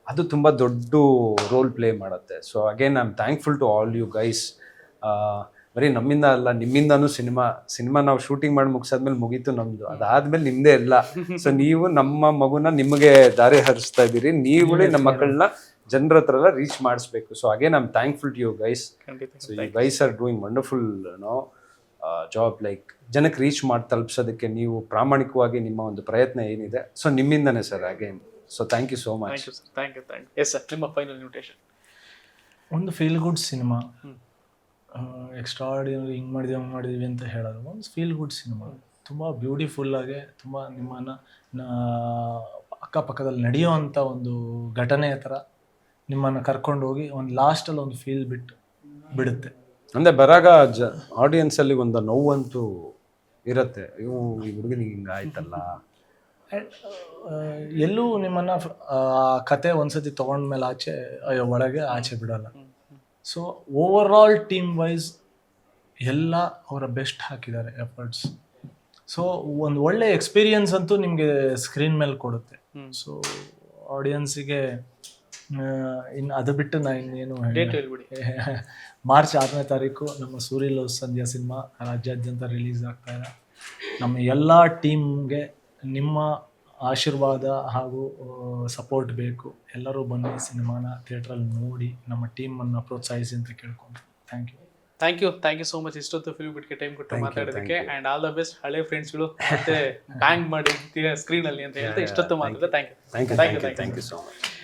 ಅದು ತುಂಬ ದೊಡ್ಡ ರೋಲ್ ಪ್ಲೇ ಮಾಡುತ್ತೆ. So again I am thankful to all you guys ಬರೀ ನಮ್ಮಿಂದ ಅಲ್ಲ ನಿಮ್ಮಿಂದನೂ ಸಿನಿಮಾ ಸಿನಿಮಾ ನಾವು ಶೂಟಿಂಗ್ ಮಾಡಿ ಮುಗಿಸಾದ್ಮೇಲೆ ಮುಗೀತು ನಮ್ದು. ಅದಾದ್ಮೇಲೆ ನಿಮ್ದೇ ಇಲ್ಲ. ಸೊ ನೀವು ನಮ್ಮ ಮಗುನ ನಿಮಗೆ ದಾರಿ ಹರಿಸ್ತಾ ಇದ್ದೀರಿ. ನೀವುಗಳೇ ನಮ್ಮ ಮಕ್ಕಳನ್ನ ಜನರ ಹತ್ರ ಎಲ್ಲ ರೀಚ್ ಮಾಡಿಸ್ಬೇಕು so again I'm thankful to you guys so ಈ guys are doing wonderful no job like ಜನಕ್ಕೆ ರೀಚ್ ಮಾಡಿ ತಲುಪಿಸೋದಕ್ಕೆ ನೀವು ಪ್ರಾಮಾಣಿಕವಾಗಿ ನಿಮ್ಮ ಒಂದು ಪ್ರಯತ್ನ ಏನಿದೆ. So ನಿಮ್ಮಿಂದನೇ sir again so thank you so much thank you sir thank you thank you yes sir ನಿಮ್ಮ ಫೈನಲ್ ಇನ್ವಿಟೇಷನ್ ಒಂದು feel good cinema hmm. Extraordinary ಹಿಂಗೆ ಮಾಡಿದ್ವಿ ಹಂಗೆ ಮಾಡಿದ್ವಿ ಅಂತ ಹೇಳೋದು. ಒಂದು ಫೀಲ್ ಗುಡ್ ಸಿನಿಮಾ ತುಂಬ ಬ್ಯೂಟಿಫುಲ್ಲಾಗೆ ತುಂಬ ನಿಮ್ಮನ್ನು ಅಕ್ಕಪಕ್ಕದಲ್ಲಿ ನಡೆಯುವಂಥ ಒಂದು ಘಟನೆಯ ಥರ ನಿಮ್ಮನ್ನು ಕರ್ಕೊಂಡು ಹೋಗಿ ಒಂದು ಲಾಸ್ಟಲ್ಲಿ ಒಂದು ಫೀಲ್ ಬಿಟ್ಟು ಬಿಡುತ್ತೆ. ಅಂದರೆ ಬರಾಗ ಜ ಆಡಿಯನ್ಸಲ್ಲಿ ಒಂದು ನೋವಂತೂ ಇರುತ್ತೆ. ಇವು ಈ ಹುಡುಗನಿಗೆ ಹಿಂಗೆ ಆಯ್ತಲ್ಲ? ಎಲ್ಲೂ ನಿಮ್ಮನ್ನು ಆ ಕತೆ ಒಂದ್ಸತಿ ತೊಗೊಂಡ್ಮೇಲೆ ಆಚೆ ಅಯ್ಯೋ, ಒಳಗೆ ಆಚೆ ಬಿಡಲ್ಲ. So overall team wise ಎಲ್ಲ ಅವರ ಬೆಸ್ಟ್ ಹಾಕಿದ್ದಾರೆ ಎಫರ್ಟ್ಸ್ ಸೊ ಒಂದು ಒಳ್ಳೆ ಎಕ್ಸ್ಪೀರಿಯನ್ಸ್ ಅಂತೂ ನಿಮಗೆ ಸ್ಕ್ರೀನ್ ಮೇಲೆ ಕೊಡುತ್ತೆ. ಸೊ ಆಡಿಯನ್ಸಿಗೆ ಇನ್ನು ಅದು ಬಿಟ್ಟು ನಾನು ಇನ್ನೇನು ಮಾರ್ಚ್ ಆರನೇ ತಾರೀಕು ನಮ್ಮ ಸೂರ್ಯ ಲವ್ ಸಂಧ್ಯಾ ಸಿನಿಮಾ ರಾಜ್ಯಾದ್ಯಂತ ರಿಲೀಸ್ ಆಗ್ತಾ ಇದೆ. ನಮ್ಮ ಎಲ್ಲ ಟೀಮ್ಗೆ ನಿಮ್ಮ ಆಶೀರ್ವಾದ ಹಾಗೂ ಸಪೋರ್ಟ್ ಬೇಕು. ಎಲ್ಲರೂ ಬನ್ನಿ ಸಿನಿಮಾನ ಥಿಯೇಟ್ರಲ್ಲಿ ನೋಡಿ ನಮ್ಮ ಟೀಮನ್ನು ಪ್ರೋತ್ಸಾಹಿಸಿ ಅಂತ ಕೇಳ್ಕೊಂಡು. Thank you thank you thank you so much ಇಷ್ಟೊತ್ತು ಫಿಲ್ಮ್ ಬಿಟ್ಗೆ ಟೈಮ್ ಕೊಟ್ಟು ಮಾತಾಡೋದಕ್ಕೆ ಆ್ಯಂಡ್ ಆಲ್ ದ ಬೆಸ್ಟ್ ಹಳೆ ಫ್ರೆಂಡ್ಸ್ಗಳು ಮತ್ತೆ ಬ್ಯಾಂಗ್ ಮಾಡಿ ಸ್ಕ್ರೀನಲ್ಲಿ ಅಂತ ಹೇಳ್ತಾ ಇಷ್ಟೊತ್ತು ಮಾತಾಡಿದ್ರೆ thank you thank you thank you thank you so much